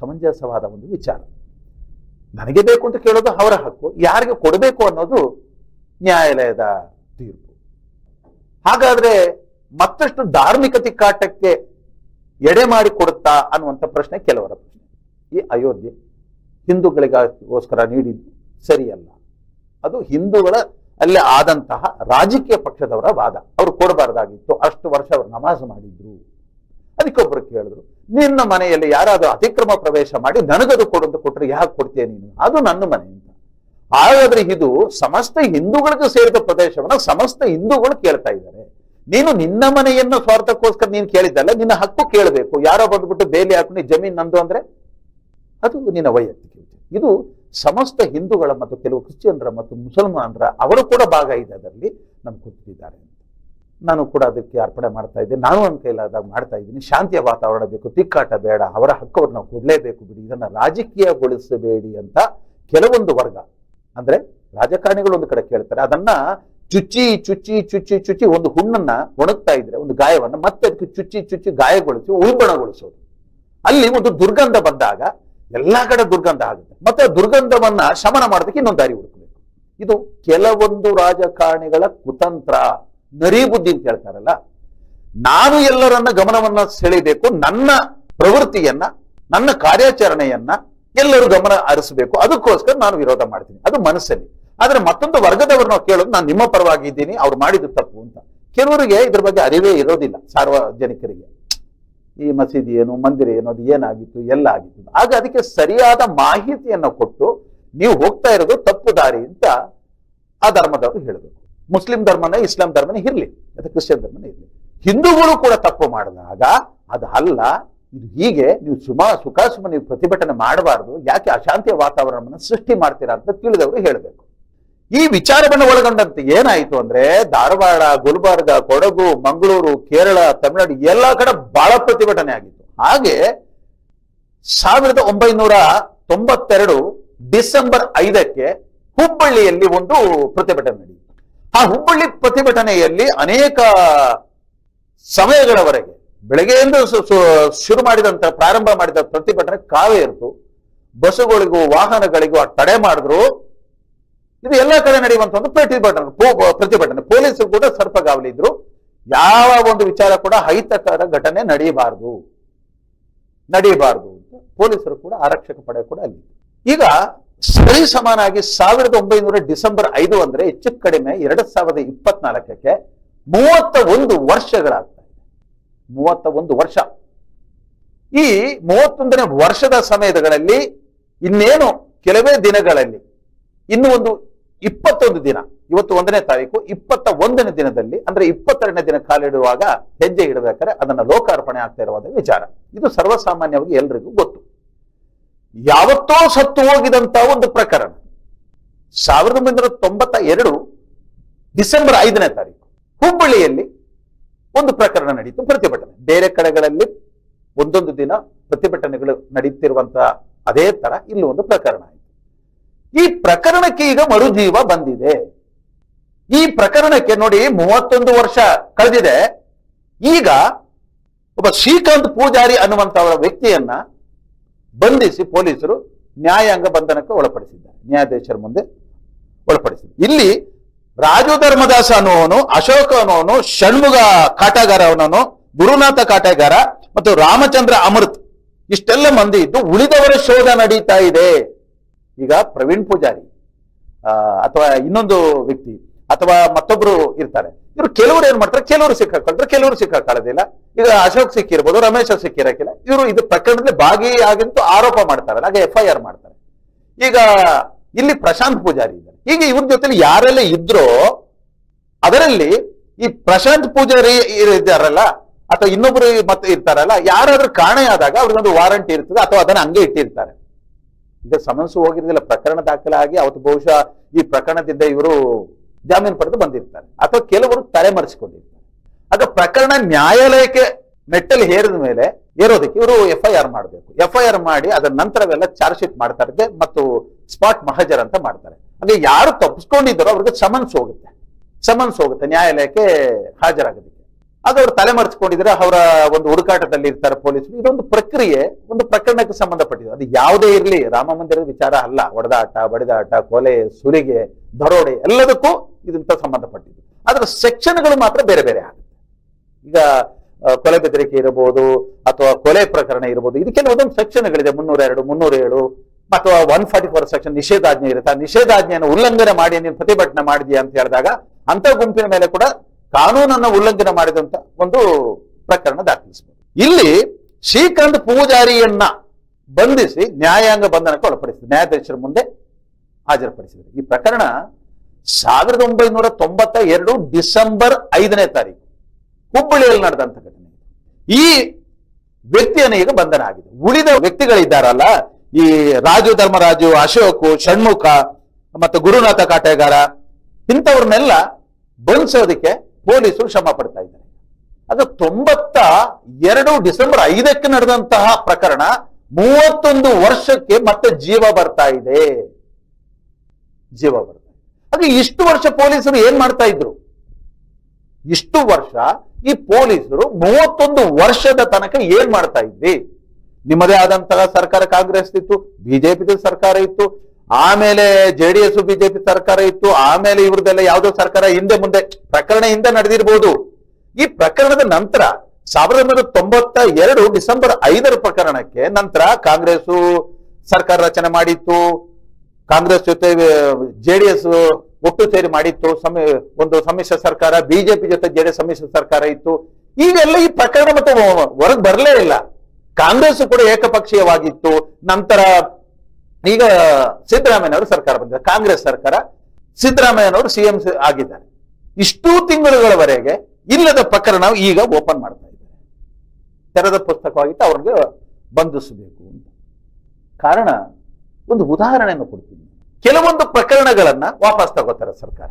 ಸಮಂಜಸವಾದ ಒಂದು ವಿಚಾರ. ನನಗೆ ಬೇಕು ಅಂತ ಕೇಳೋದು ಅವರ ಹಕ್ಕು, ಯಾರಿಗೆ ಕೊಡಬೇಕು ಅನ್ನೋದು ನ್ಯಾಯಾಲಯದ ತೀರ್ಪು. ಹಾಗಾದ್ರೆ ಮತ್ತಷ್ಟು ಧಾರ್ಮಿಕ ತಿಕ್ಕಾಟಕ್ಕೆ ಎಡೆ ಮಾಡಿ ಕೊಡುತ್ತಾ ಅನ್ನುವಂಥ ಪ್ರಶ್ನೆ ಕೆಲವರ ಪ್ರಶ್ನೆ. ಈ ಅಯೋಧ್ಯೆ ಹಿಂದೂಗಳಿಗೋಸ್ಕರ ನೀಡಿದ್ದು ಸರಿಯಲ್ಲ. ಅದು ಹಿಂದೂಗಳ ಅಲ್ಲೇ ಆದಂತಹ ರಾಜಕೀಯ ಪಕ್ಷದವರ ವಾದ. ಅವರು ಕೊಡಬಾರ್ದಾಗಿತ್ತು. ಅಷ್ಟು ವರ್ಷ ಅವರು ನಮಾಜ್ ಮಾಡಿದ್ರು. ಅದಕ್ಕೊಬ್ರು ಕೇಳಿದ್ರು, ನಿನ್ನ ಮನೆಯಲ್ಲಿ ಯಾರಾದ್ರೂ ಅತಿಕ್ರಮ ಪ್ರವೇಶ ಮಾಡಿ ನನಗದು ಕೊಡು ಕೊಟ್ಟರೆ ಯಾಕೆ ಕೊಡ್ತೀಯ ನೀನು? ಅದು ನನ್ನ ಮನೆ ಅಂತ. ಹಾಗಾದ್ರೆ ಇದು ಸಮಸ್ತ ಹಿಂದೂಗಳಿಗೆ ಸೇರಿದ ಪ್ರದೇಶವನ್ನ ಸಮಸ್ತ ಹಿಂದೂಗಳು ಕೇಳ್ತಾ ಇದ್ದಾರೆ. ನೀನು ನಿನ್ನ ಮನೆಯನ್ನು ಸ್ವಾರ್ಥಕ್ಕೋಸ್ಕರ ನೀನು ಕೇಳಿದ್ದಲ್ಲ, ನಿನ್ನ ಹಕ್ಕು ಕೇಳಬೇಕು. ಯಾರೋ ಬಂದ್ಬಿಟ್ಟು ಬೇಲಿ ಹಾಕೊಂಡು ಜಮೀನ್ ನಂದು ಅಂದ್ರೆ? ಅದು ನಿನ್ನ ವೈಯಕ್ತಿಕ. ಇದು ಸಮಸ್ತ ಹಿಂದೂಗಳ ಮತ್ತು ಕೆಲವು ಕ್ರಿಶ್ಚಿಯನ್ರ ಮತ್ತು ಮುಸಲ್ಮಾನರ, ಅವರು ಕೂಡ ಭಾಗ ಇದೆ ಅದರಲ್ಲಿ, ನಮ್ಗೆ ಕೊಟ್ಟಿದ್ದಾರೆ ನಾನು ಕೂಡ ಅದಕ್ಕೆ ಅರ್ಪಣೆ ಮಾಡ್ತಾ ಇದ್ದೀನಿ ನಾನು ನನ್ನ ಕೈಲಾದಾಗ ಮಾಡ್ತಾ ಇದ್ದೀನಿ. ಶಾಂತಿಯ ವಾತಾವರಣ ಬೇಕು, ತಿಕ್ಕಾಟ ಬೇಡ, ಅವರ ಹಕ್ಕವನ್ನು ನಾವು ಕೊಡಲೇಬೇಕು ಬಿಡಿ. ಇದನ್ನು ರಾಜಕೀಯಗೊಳಿಸಬೇಡಿ ಅಂತ ಕೆಲವೊಂದು ವರ್ಗ, ಅಂದರೆ ರಾಜಕಾರಣಿಗಳು ಒಂದು ಕಡೆ ಕೇಳ್ತಾರೆ. ಅದನ್ನ ಚುಚ್ಚಿ ಚುಚ್ಚಿ ಚುಚ್ಚಿ ಚುಚ್ಚಿ ಒಂದು ಹುಣ್ಣನ್ನು ಒಣಗ್ತಾ ಇದ್ರೆ, ಒಂದು ಗಾಯವನ್ನು ಮತ್ತೆ ಅದಕ್ಕೆ ಚುಚ್ಚಿ ಚುಚ್ಚಿ ಗಾಯಗೊಳಿಸಿ ಉಲ್ಬಣಗೊಳಿಸೋದು ಅಲ್ಲಿ ಒಂದು ದುರ್ಗಂಧ ಬಂದಾಗ, ಎಲ್ಲ ಕಡೆ ದುರ್ಗಂಧ ಆಗುತ್ತೆ. ಮತ್ತೆ ದುರ್ಗಂಧವನ್ನು ದುರ್ಗಂಧವನ್ನ ಶಮನ ಮಾಡೋದಕ್ಕೆ ಇನ್ನೊಂದು ದಾರಿ ಹುಡುಕಬೇಕು. ಇದು ಕೆಲವೊಂದು ರಾಜಕಾರಣಿಗಳ ಕುತಂತ್ರ. ನರಿ ಬುದ್ಧಿ ಅಂತ ಹೇಳ್ತಾರಲ್ಲ, ನಾನು ಎಲ್ಲರನ್ನ ಗಮನವನ್ನ ಸೆಳೆಯಬೇಕು, ನನ್ನ ಪ್ರವೃತ್ತಿಯನ್ನ, ನನ್ನ ಕಾರ್ಯಾಚರಣೆಯನ್ನ ಎಲ್ಲರೂ ಗಮನ ಹರಿಸಬೇಕು. ಅದಕ್ಕೋಸ್ಕರ ನಾನು ವಿರೋಧ ಮಾಡ್ತೀನಿ. ಅದು ಮನಸ್ಸಲ್ಲಿ. ಆದ್ರೆ ಮತ್ತೊಂದು ವರ್ಗದವ್ರನ್ನ ಕೇಳೋದು, ನಾನು ನಿಮ್ಮ ಪರವಾಗಿ ಇದ್ದೀನಿ ಅವ್ರು ಮಾಡಿದ್ದು ತಪ್ಪು ಅಂತ. ಕೆಲವರಿಗೆ ಇದ್ರ ಬಗ್ಗೆ ಅರಿವೇ ಇರೋದಿಲ್ಲ, ಸಾರ್ವಜನಿಕರಿಗೆ. ಈ ಮಸೀದಿ ಏನು, ಮಂದಿರ ಏನು, ಅದು ಏನಾಗಿತ್ತು, ಎಲ್ಲ ಆಗಿತ್ತು. ಆಗ ಅದಕ್ಕೆ ಸರಿಯಾದ ಮಾಹಿತಿಯನ್ನು ಕೊಟ್ಟು, ನೀವು ಹೋಗ್ತಾ ಇರೋದು ತಪ್ಪು ದಾರಿ ಅಂತ ಆ ಧರ್ಮದವರು ಹೇಳಬೇಕು. ಮುಸ್ಲಿಂ ಧರ್ಮನ, ಇಸ್ಲಾಂ ಧರ್ಮನೇ ಇರಲಿ, ಅಥವಾ ಕ್ರಿಶ್ಚಿಯನ್ ಧರ್ಮನೇ ಇರಲಿ. ಹಿಂದೂಗಳು ಕೂಡ ತಪ್ಪು ಮಾಡಿದಾಗ ಅದು ಅಲ್ಲ, ಇದು ಹೀಗೆ, ನೀವು ಸುಮಾ ಸುಖಾಸುಮ ನೀವು ಪ್ರತಿಭಟನೆ ಮಾಡಬಾರ್ದು, ಯಾಕೆ ಅಶಾಂತಿಯ ವಾತಾವರಣವನ್ನು ಸೃಷ್ಟಿ ಮಾಡ್ತೀರಾ ಅಂತ ತಿಳಿದವರು ಹೇಳಬೇಕು. ಈ ವಿಚಾರವನ್ನು ಒಳಗೊಂಡಂತೆ ಏನಾಯಿತು ಅಂದ್ರೆ, ಧಾರವಾಡ, ಗುಲ್ಬರ್ಗ, ಕೊಡಗು, ಮಂಗಳೂರು, ಕೇರಳ, ತಮಿಳುನಾಡು, ಎಲ್ಲಾ ಕಡೆ ಬಹಳ ಪ್ರತಿಭಟನೆ ಆಗಿತ್ತು. ಹಾಗೆ ಸಾವಿರದ ಒಂಬೈನೂರ ತೊಂಬತ್ತೆರಡು ಡಿಸೆಂಬರ್ ಐದಕ್ಕೆ ಹುಬ್ಬಳ್ಳಿಯಲ್ಲಿ ಒಂದು ಪ್ರತಿಭಟನೆ ನಡೆಯಿತು. ಆ ಹುಬ್ಬಳ್ಳಿ ಪ್ರತಿಭಟನೆಯಲ್ಲಿ ಅನೇಕ ಸಮಯಗಳವರೆಗೆ ಬೆಳಗ್ಗೆಯಿಂದ ಶುರು ಮಾಡಿದಂತ, ಪ್ರಾರಂಭ ಮಾಡಿದ ಪ್ರತಿಭಟನೆ ಕಾವೇ ಇರ್ತು. ಬಸ್ಸುಗಳಿಗೂ ವಾಹನಗಳಿಗೂ ಆ ತಡೆ ಮಾಡಿದ್ರು. ಇದು ಎಲ್ಲ ಕಡೆ ನಡೆಯುವಂತ ಒಂದು ಪ್ರತಿಭಟನೆ ಪ್ರತಿಭಟನೆ. ಪೊಲೀಸರು ಕೂಡ ಸರ್ಪಗಾವಲಿದ್ರು ಯಾವ ಒಂದು ವಿಚಾರ ಕೂಡ ಅಹಿತಕರ ಘಟನೆ ನಡೆಯಬಾರದು ನಡೆಯಬಾರದು ಅಂತ ಪೊಲೀಸರು ಕೂಡ ಆರಕ್ಷಕ ಪಡೆ ಕೂಡ ಅಲ್ಲಿ ಈಗ ಸರಿ ಸಮಾನಾಗಿ ಸಾವಿರದ ಒಂಬೈನೂರ ಡಿಸೆಂಬರ್ ಐದು ಅಂದ್ರೆ ಹೆಚ್ಚು ಕಡಿಮೆ ಎರಡ್ ಸಾವಿರದ ಇಪ್ಪತ್ನಾಲ್ಕಕ್ಕೆ ಮೂವತ್ತ ಒಂದು ವರ್ಷಗಳಾಗ್ತಾ ಇದೆ. ಮೂವತ್ತ ಒಂದು ವರ್ಷ. ಈ ಮೂವತ್ತೊಂದನೇ ವರ್ಷದ ಸಮಯಗಳಲ್ಲಿ ಇನ್ನೇನು ಕೆಲವೇ ದಿನಗಳಲ್ಲಿ ಇನ್ನು ಒಂದು ಇಪ್ಪತ್ತೊಂದು ದಿನ, ಇವತ್ತು ಒಂದನೇ ತಾರೀಕು ಇಪ್ಪತ್ತ ಒಂದನೇ ದಿನದಲ್ಲಿ, ಅಂದ್ರೆ ಇಪ್ಪತ್ತೆರಡನೇ ದಿನ ಕಾಲಿಡುವಾಗ ಹೆಜ್ಜೆ ಇಡಬೇಕಾದ್ರೆ ಅದನ್ನ ಲೋಕಾರ್ಪಣೆ ಆಗ್ತಾ ಇರುವಂತಹ ವಿಚಾರ. ಇದು ಸರ್ವಸಾಮಾನ್ಯವಾಗಿ ಎಲ್ರಿಗೂ ಗೊತ್ತು. ಯಾವತ್ತೋ ಸತ್ತು ಹೋಗಿದಂತ ಒಂದು ಪ್ರಕರಣ. ಸಾವಿರದ ಒಂಬೈನೂರ ತೊಂಬತ್ತ ಎರಡು ಡಿಸೆಂಬರ್ ಐದನೇ ತಾರೀಕು ಹುಬ್ಬಳ್ಳಿಯಲ್ಲಿ ಒಂದು ಪ್ರಕರಣ ನಡೀತು ಪ್ರತಿಭಟನೆ. ಬೇರೆ ಕಡೆಗಳಲ್ಲಿ ಒಂದೊಂದು ದಿನ ಪ್ರತಿಭಟನೆಗಳು ನಡೆಯುತ್ತಿರುವಂತಹ ಅದೇ ತರ ಇಲ್ಲಿ ಒಂದು ಪ್ರಕರಣ ಆಯಿತು. ಈ ಪ್ರಕರಣಕ್ಕೆ ಈಗ ಮರುಜೀವ ಬಂದಿದೆ. ಈ ಪ್ರಕರಣಕ್ಕೆ ನೋಡಿ ಮೂವತ್ತೊಂದು ವರ್ಷ ಕಳೆದಿದೆ. ಈಗ ಒಬ್ಬ ಶ್ರೀಕಾಂತ್ ಪೂಜಾರಿ ಅನ್ನುವಂತ ವ್ಯಕ್ತಿಯನ್ನ ಬಂಧಿಸಿ ಪೊಲೀಸರು ನ್ಯಾಯಾಂಗ ಬಂಧನಕ್ಕೆ ಒಳಪಡಿಸಿದ್ದಾರೆ. ನ್ಯಾಯಾಧೀಶರ ಮುಂದೆ ಒಳಪಡಿಸಿದ್ದಾರೆ. ಇಲ್ಲಿ ರಾಜು ಧರ್ಮದಾಸ ಅನ್ನುವನು ಅಶೋಕ ಅನ್ನುವನು ಷಣ್ಮುಗ ಕಾಟಗಾರ ಅವನವನು ಗುರುನಾಥ ಕಾಟಾಗಾರ ಮತ್ತು ರಾಮಚಂದ್ರ ಅಮೃತ್ ಇಷ್ಟೆಲ್ಲ ಮಂದಿ ಇದ್ದು ಉಳಿದವರ ಶೋಧ ನಡೀತಾ ಇದೆ. ಈಗ ಪ್ರವೀಣ್ ಪೂಜಾರಿ ಅಥವಾ ಇನ್ನೊಂದು ವ್ಯಕ್ತಿ ಅಥವಾ ಮತ್ತೊಬ್ರು ಇರ್ತಾರೆ. ಇವರು ಕೆಲವರು ಏನ್ ಮಾಡ್ತಾರೆ? ಕೆಲವರು ಸಿಕ್ಕಾಕೊಳ್ತಾರೆ, ಕೆಲವರು ಸಿಕ್ಕಾಕೊಳ್ಳೋದಿಲ್ಲ. ಈಗ ಅಶೋಕ್ ಸಿಕ್ಕಿರ್ಬೋದು, ರಮೇಶ್ ಸಿಕ್ಕಿರಕ್ಕಿಲ್ಲ. ಇವರು ಇದು ಪ್ರಕರಣದಲ್ಲಿ ಭಾಗಿಯಾಗಿಂತೂ ಆರೋಪ ಮಾಡ್ತಾರೆ ಹಾಗೆ ಎಫ್ ಐ ಆರ್ ಮಾಡ್ತಾರೆ. ಈಗ ಇಲ್ಲಿ ಪ್ರಶಾಂತ್ ಪೂಜಾರಿ ಇದ್ದಾರೆ. ಈಗ ಇವ್ರ ಜೊತೆಲಿ ಯಾರೆಲ್ಲ ಇದ್ರೋ, ಅದರಲ್ಲಿ ಈ ಪ್ರಶಾಂತ್ ಪೂಜಾರಿ ಇದ್ದಾರಲ್ಲ, ಅಥವಾ ಇನ್ನೊಬ್ರು ಮತ್ತೆ ಇರ್ತಾರಲ್ಲ, ಯಾರಾದ್ರೂ ಕಾಣೆಯಾದಾಗ ಅವ್ರಿಗೊಂದು ವಾರಂಟಿ ಇರ್ತದೆ, ಅಥವಾ ಅದನ್ನ ಹಂಗೆ ಇಟ್ಟಿರ್ತಾರೆ. ಈಗ ಸಮನ್ಸು ಹೋಗಿರೋದಿಲ್ಲ, ಪ್ರಕರಣ ದಾಖಲಾಗಿ, ಅವತ್ತು ಬಹುಶಃ ಈ ಪ್ರಕರಣದಿಂದ ಇವರು ಜಾಮೀನು ಪಡೆದು ಬಂದಿರ್ತಾರೆ. ಅಥವಾ ಕೆಲವರು ತಲೆಮರೆಸಿಕೊಂಡಿರ್ತಾರೆ ಆಗ ಪ್ರಕರಣ ನ್ಯಾಯಾಲಯಕ್ಕೆ ಮೆಟ್ಟಲು ಹೇರಿದ ಮೇಲೆ ಏರೋದಕ್ಕೆ ಇವರು ಎಫ್ ಐ ಆರ್ ಮಾಡಬೇಕು. ಎಫ್ ಐ ಆರ್ ಮಾಡಿ ಅದರ ನಂತರವೆಲ್ಲ ಚಾರ್ಜ್ ಶೀಟ್ ಮಾಡ್ತಾರೆ. ಮತ್ತು ಸ್ಪಾಟ್ ಮಹಜರ್ ಅಂತ ಮಾಡ್ತಾರೆ. ಅಂದ್ರೆ ಯಾರು ತಪ್ಪಿಸ್ಕೊಂಡಿದ್ದಾರೋ ಅವ್ರಿಗೆ ಸಮನ್ಸ್ ಹೋಗುತ್ತೆ. ಸಮನ್ಸ್ ಹೋಗುತ್ತೆ. ನ್ಯಾಯಾಲಯಕ್ಕೆ ಹಾಜರಾಗೋದಕ್ಕೆ. ಅದು ಅವ್ರು ತಲೆಮರೆಸ್ಕೊಂಡಿದ್ರೆ ಅವರ ಒಂದು ಹುಡುಕಾಟದಲ್ಲಿ ಇರ್ತಾರೆ ಪೊಲೀಸರು. ಇದೊಂದು ಪ್ರಕ್ರಿಯೆ, ಒಂದು ಪ್ರಕರಣಕ್ಕೆ ಸಂಬಂಧಪಟ್ಟಿದೆ. ಅದು ಯಾವುದೇ ಇರಲಿ, ರಾಮ ಮಂದಿರದ ವಿಚಾರ ಅಲ್ಲ. ಹೊಡೆದಾಟ ಬಡಿದಾಟ, ಕೊಲೆ ಸುರಿಗೆ ದರೋಡೆ ಎಲ್ಲದಕ್ಕೂ ಇದಂತ ಸಂಬಂಧಪಟ್ಟಿದೆ. ಅದರ ಸೆಕ್ಷನ್ಗಳು ಮಾತ್ರ ಬೇರೆ ಬೇರೆ ಆಗುತ್ತೆ. ಈಗ ಕೊಲೆ ಬೆದರಿಕೆ ಇರಬಹುದು ಅಥವಾ ಕೊಲೆ ಪ್ರಕರಣ ಇರಬಹುದು. ಇದಕ್ಕೆಲ್ಲ ಒಂದೊಂದು ಸೆಕ್ಷನ್ಗಳಿದೆ. ಮುನ್ನೂರ ಎರಡು ಮುನ್ನೂರ ಏಳು ಅಥವಾ ಒನ್ ಫಾರ್ಟಿ ಫೋರ್ ಸೆಕ್ಷನ್ ನಿಷೇಧಾಜ್ಞೆ ಇರುತ್ತೆ? ಆ ನಿಷೇಧಾಜ್ಞೆಯನ್ನು ಉಲ್ಲಂಘನೆ ಮಾಡಿ ನೀನು ಪ್ರತಿಭಟನೆ ಮಾಡಿದ್ಯಾ ಅಂತ ಹೇಳಿದಾಗ ಅಂತ ಗುಂಪಿನ ಮೇಲೆ ಕೂಡ ಕಾನೂನನ್ನ ಉಲ್ಲಂಘನೆ ಮಾಡಿದಂತ ಒಂದು ಪ್ರಕರಣ ದಾಖಲಿಸಬಹುದು. ಇಲ್ಲಿ ಶ್ರೀಕಾಂತ್ ಪೂಜಾರಿಯನ್ನ ಬಂಧಿಸಿ ನ್ಯಾಯಾಂಗ ಬಂಧನಕ್ಕೆ ಒಳಪಡಿಸಿದ್ರು. ನ್ಯಾಯಾಧೀಶರ ಮುಂದೆ ಹಾಜರುಪಡಿಸಿದರು. ಈ ಪ್ರಕರಣ ಸಾವಿರದ ಒಂಬೈನೂರ ತೊಂಬತ್ತ ಎರಡು ಡಿಸೆಂಬರ್ ಐದನೇ ತಾರೀಕು, ಹುಬ್ಬಳ್ಳಿಯಲ್ಲಿ ನಡೆದಂತ ಘಟನೆ. ಈ ವ್ಯಕ್ತಿಯನ್ನು ಈಗ ಬಂಧನ ಆಗಿದೆ ಉಳಿದ ವ್ಯಕ್ತಿಗಳಿದ್ದಾರಲ್ಲ, ಈ ರಾಜು ಧರ್ಮರಾಜು, ಅಶೋಕ್, ಷಣ್ಮುಖ, ಮತ್ತು ಗುರುನಾಥ ಕಾಟೆಗಾರ, ಇಂಥವ್ರನ್ನೆಲ್ಲ ಬಂಧಿಸೋದಕ್ಕೆ ಪೊಲೀಸರು ಶ್ರಮ ಪಡ್ತಾ ಇದ್ದಾರೆ. ಅದು ತೊಂಬತ್ತ ಎರಡು ಡಿಸೆಂಬರ್ ಐದಕ್ಕೆ ನಡೆದಂತಹ ಪ್ರಕರಣ ಮೂವತ್ತೊಂದು ವರ್ಷಕ್ಕೆ ಮತ್ತೆ ಜೀವ ಬರ್ತಾ ಇದೆ. ಜೀವ ಬರ್ತಾ ಇದೆ. ಹಾಗೆ ಇಷ್ಟು ವರ್ಷ ಪೊಲೀಸರು ಏನ್ ಮಾಡ್ತಾ ಇದ್ರು? ಇಷ್ಟು ವರ್ಷ ಈ ಪೊಲೀಸರು ಮೂವತ್ತೊಂದು ವರ್ಷದ ತನಕ ಏನ್ ಮಾಡ್ತಾ ಇದ್ವಿ ನಿಮ್ಮದೇ ಆದಂತಹ ಸರ್ಕಾರ ಕಾಂಗ್ರೆಸ್ ಇತ್ತು ಬಿಜೆಪಿ ಸರ್ಕಾರ ಇತ್ತು ಆಮೇಲೆ ಜೆ ಡಿ ಎಸ್ ಬಿಜೆಪಿ ಸರ್ಕಾರ ಇತ್ತು. ಆಮೇಲೆ ಇವ್ರದೆಲ್ಲ ಯಾವ್ದೋ ಸರ್ಕಾರ ಹಿಂದೆ ಮುಂದೆ ಪ್ರಕರಣ ಹಿಂದೆ ನಡೆದಿರ್ಬೋದು. ಈ ಪ್ರಕರಣದ ನಂತರ ಸಾವಿರದ ಒಂಬೈನೂರ ತೊಂಬತ್ತ ಎರಡು ಡಿಸೆಂಬರ್ ಐದರ ಪ್ರಕರಣಕ್ಕೆ ನಂತರ ಕಾಂಗ್ರೆಸ್ ಸರ್ಕಾರ ರಚನೆ ಮಾಡಿತ್ತು. ಕಾಂಗ್ರೆಸ್ ಜೊತೆ ಜೆಡಿಎಸ್ ಒಟ್ಟು ಸೇರಿ ಮಾಡಿತ್ತು. ಸಮಿ ಒಂದು ಸಮ್ಮಿಶ್ರ ಸರ್ಕಾರ, ಬಿಜೆಪಿ ಜೊತೆ ಜೆಡಿಎಸ್ ಸಮ್ಮಿಶ್ರ ಸರ್ಕಾರ ಇತ್ತು. ಈಗೆಲ್ಲ ಈ ಪ್ರಕರಣ ಮತ್ತೆ ಹೊರಗೆ ಬರಲೇ ಇಲ್ಲ. ಕಾಂಗ್ರೆಸ್ ಕೂಡ ಏಕಪಕ್ಷೀಯವಾಗಿತ್ತು. ನಂತರ ಈಗ ಸಿದ್ದರಾಮಯ್ಯನವರು ಸರ್ಕಾರ ಬಂದಿದ್ದಾರೆ ಕಾಂಗ್ರೆಸ್ ಸರ್ಕಾರ ಸಿದ್ದರಾಮಯ್ಯನವರು ಸಿಎಂ ಆಗಿದ್ದಾರೆ. ಇಷ್ಟು ತಿಂಗಳುಗಳವರೆಗೆ ಇಲ್ಲದ ಪ್ರಕರಣ ಈಗ ಓಪನ್ ಮಾಡ್ತಾ ಇದ್ದಾರೆ ತೆರೆದ ಪುಸ್ತಕವಾಗಿತ್ತು, ಅವ್ರಿಗೆ ಬಂಧಿಸಬೇಕು ಅಂತ. ಕಾರಣ ಒಂದು ಉದಾಹರಣೆಯನ್ನು ಕೊಡ್ತೀನಿ. ಕೆಲವೊಂದು ಪ್ರಕರಣಗಳನ್ನ ವಾಪಸ್ ತಗೋತಾರೆ ಸರ್ಕಾರ.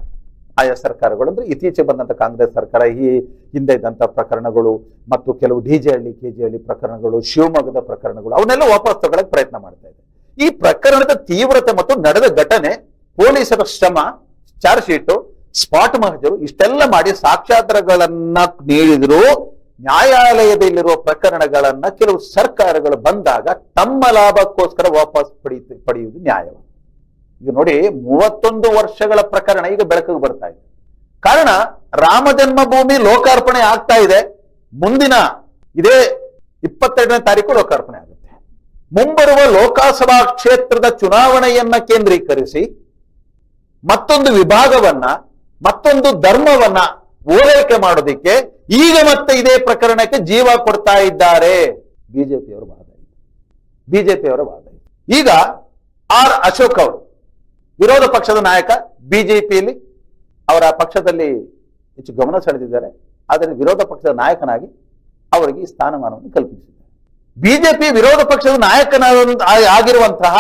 ಆಯಾ ಸರ್ಕಾರಗಳು ಅಂದ್ರೆ ಇತ್ತೀಚೆಗೆ ಬಂದಂತ ಕಾಂಗ್ರೆಸ್ ಸರ್ಕಾರ, ಈ ಹಿಂದೆ ಇದ್ದಂತ ಪ್ರಕರಣಗಳು ಮತ್ತು ಕೆಲವು D J Halli, K G Halli ಪ್ರಕರಣಗಳು, ಶಿವಮೊಗ್ಗದ ಪ್ರಕರಣಗಳು, ಅವನ್ನೆಲ್ಲ ವಾಪಸ್ ತಗೊಳಕ್ ಪ್ರಯತ್ನ ಮಾಡ್ತಾ ಇದೆ. ಈ ಪ್ರಕರಣದ ತೀವ್ರತೆ ಮತ್ತು ನಡೆದ ಘಟನೆ, ಪೊಲೀಸರ ಶ್ರಮ ಚಾರ್ಜ್ ಶೀಟು ಸ್ಪಾಟ್ ಮಹಜರು ಇಷ್ಟೆಲ್ಲ ಮಾಡಿ ಸಾಕ್ಷ್ಯಾಧಾರಗಳನ್ನ ನೀಡಿದ್ರು. ನ್ಯಾಯಾಲಯದಲ್ಲಿರುವ ಪ್ರಕರಣಗಳನ್ನ ಕೆಲವು ಸರ್ಕಾರಗಳು ಬಂದಾಗ ತಮ್ಮ ಲಾಭಕ್ಕೋಸ್ಕರ ವಾಪಸ್ ಪಡೆಯುತ್ತೆ ಪಡೆಯುವುದು ನ್ಯಾಯವ. ಈಗ ನೋಡಿ ಮೂವತ್ತೊಂದು ವರ್ಷಗಳ ಪ್ರಕರಣ ಈಗ ಬೆಳಕಿಗೆ ಬರ್ತಾ ಇದೆ. ಕಾರಣ ರಾಮ ಜನ್ಮಭೂಮಿ ಲೋಕಾರ್ಪಣೆ ಆಗ್ತಾ ಇದೆ. ಮುಂದಿನ ಇದೇ ಇಪ್ಪತ್ತೆರಡನೇ ತಾರೀಕು ಲೋಕಾರ್ಪಣೆ ಆಗುತ್ತೆ. ಮುಂಬರುವ ಲೋಕಸಭಾ ಕ್ಷೇತ್ರದ ಚುನಾವಣೆಯನ್ನ ಕೇಂದ್ರೀಕರಿಸಿ ಮತ್ತೊಂದು ವಿಭಾಗವನ್ನ, ಮತ್ತೊಂದು ಧರ್ಮವನ್ನ ಓಲೈಕೆ ಮಾಡೋದಿಕ್ಕೆ ಈಗ ಮತ್ತೆ ಇದೇ ಪ್ರಕರಣಕ್ಕೆ ಜೀವ ಕೊಡ್ತಾ ಇದ್ದಾರೆ. ಬಿಜೆಪಿಯವರ ವಾದ ಇದು. ಬಿಜೆಪಿಯವರ ವಾದ ಈಗ ಆರ್ ಅಶೋಕ್ ಅವರು, ವಿರೋಧ ಪಕ್ಷದ ನಾಯಕ, ಬಿಜೆಪಿಯಲ್ಲಿ ಅವರ ಪಕ್ಷದಲ್ಲಿ ಹೆಚ್ಚು ಗಮನ ಸೆಳೆದಿದ್ದಾರೆ. ಆದರೆ ವಿರೋಧ ಪಕ್ಷದ ನಾಯಕನಾಗಿ ಅವರಿಗೆ ಈ ಸ್ಥಾನಮಾನವನ್ನು ಕಲ್ಪಿಸಿದ್ದಾರೆ. ಬಿಜೆಪಿ ವಿರೋಧ ಪಕ್ಷದ ನಾಯಕನ ಆಗಿರುವಂತಹ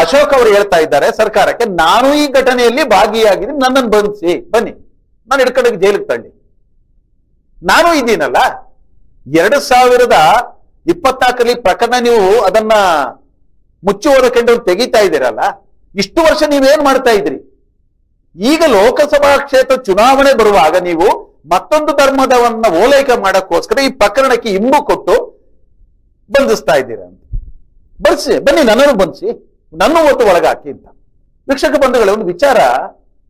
ಅಶೋಕ್ ಅವರು ಹೇಳ್ತಾ ಇದ್ದಾರೆ ಸರ್ಕಾರಕ್ಕೆ, ನಾನು ಈ ಘಟನೆಯಲ್ಲಿ ಭಾಗಿಯಾಗಿದ್ದೀನಿ, ನನ್ನನ್ನು ಬಂಧಿಸಿ, ಬನ್ನಿ, ನಾನು ಹಿಡ್ಕೊಂಡೋಗಿ ಜೈಲಿಗೆ ತಳ್ಳಿ. ನಾನು ಇದ್ದೀನಲ್ಲ ಎರಡು ಸಾವಿರದ ಇಪ್ಪತ್ನಾಲ್ಕರಲ್ಲಿ ಪ್ರಕರಣ ನೀವು ಅದನ್ನ ಮುಚ್ಚಿ ಹೋದಕೊಂಡು ತೆಗಿತಾ ಇದ್ದೀರಲ್ಲ, ಇಷ್ಟು ವರ್ಷ ನೀವೇನ್ ಮಾಡ್ತಾ ಇದ್ರಿ? ಈಗ ಲೋಕಸಭಾ ಕ್ಷೇತ್ರ ಚುನಾವಣೆ ಬರುವಾಗ ನೀವು ಮತ್ತೊಂದು ಧರ್ಮದವನ್ನ ಓಲೈಕೆ ಮಾಡಕ್ಕೋಸ್ಕರ ಈ ಪ್ರಕರಣಕ್ಕೆ ಇಂಬು ಕೊಟ್ಟು ಬಂಧಿಸ್ತಾ ಇದ್ದೀರಾ ಅಂತ. ಬಂಧಿಸಿ ಬನ್ನಿ ನನ್ನನ್ನು ಬಂಧಿಸಿ, ನನ್ನ ಒತ್ತು ಒಳಗಾಕಿ ಅಂತ. ವೀಕ್ಷಕ ಬಂಧುಗಳೇ, ಒಂದು ವಿಚಾರ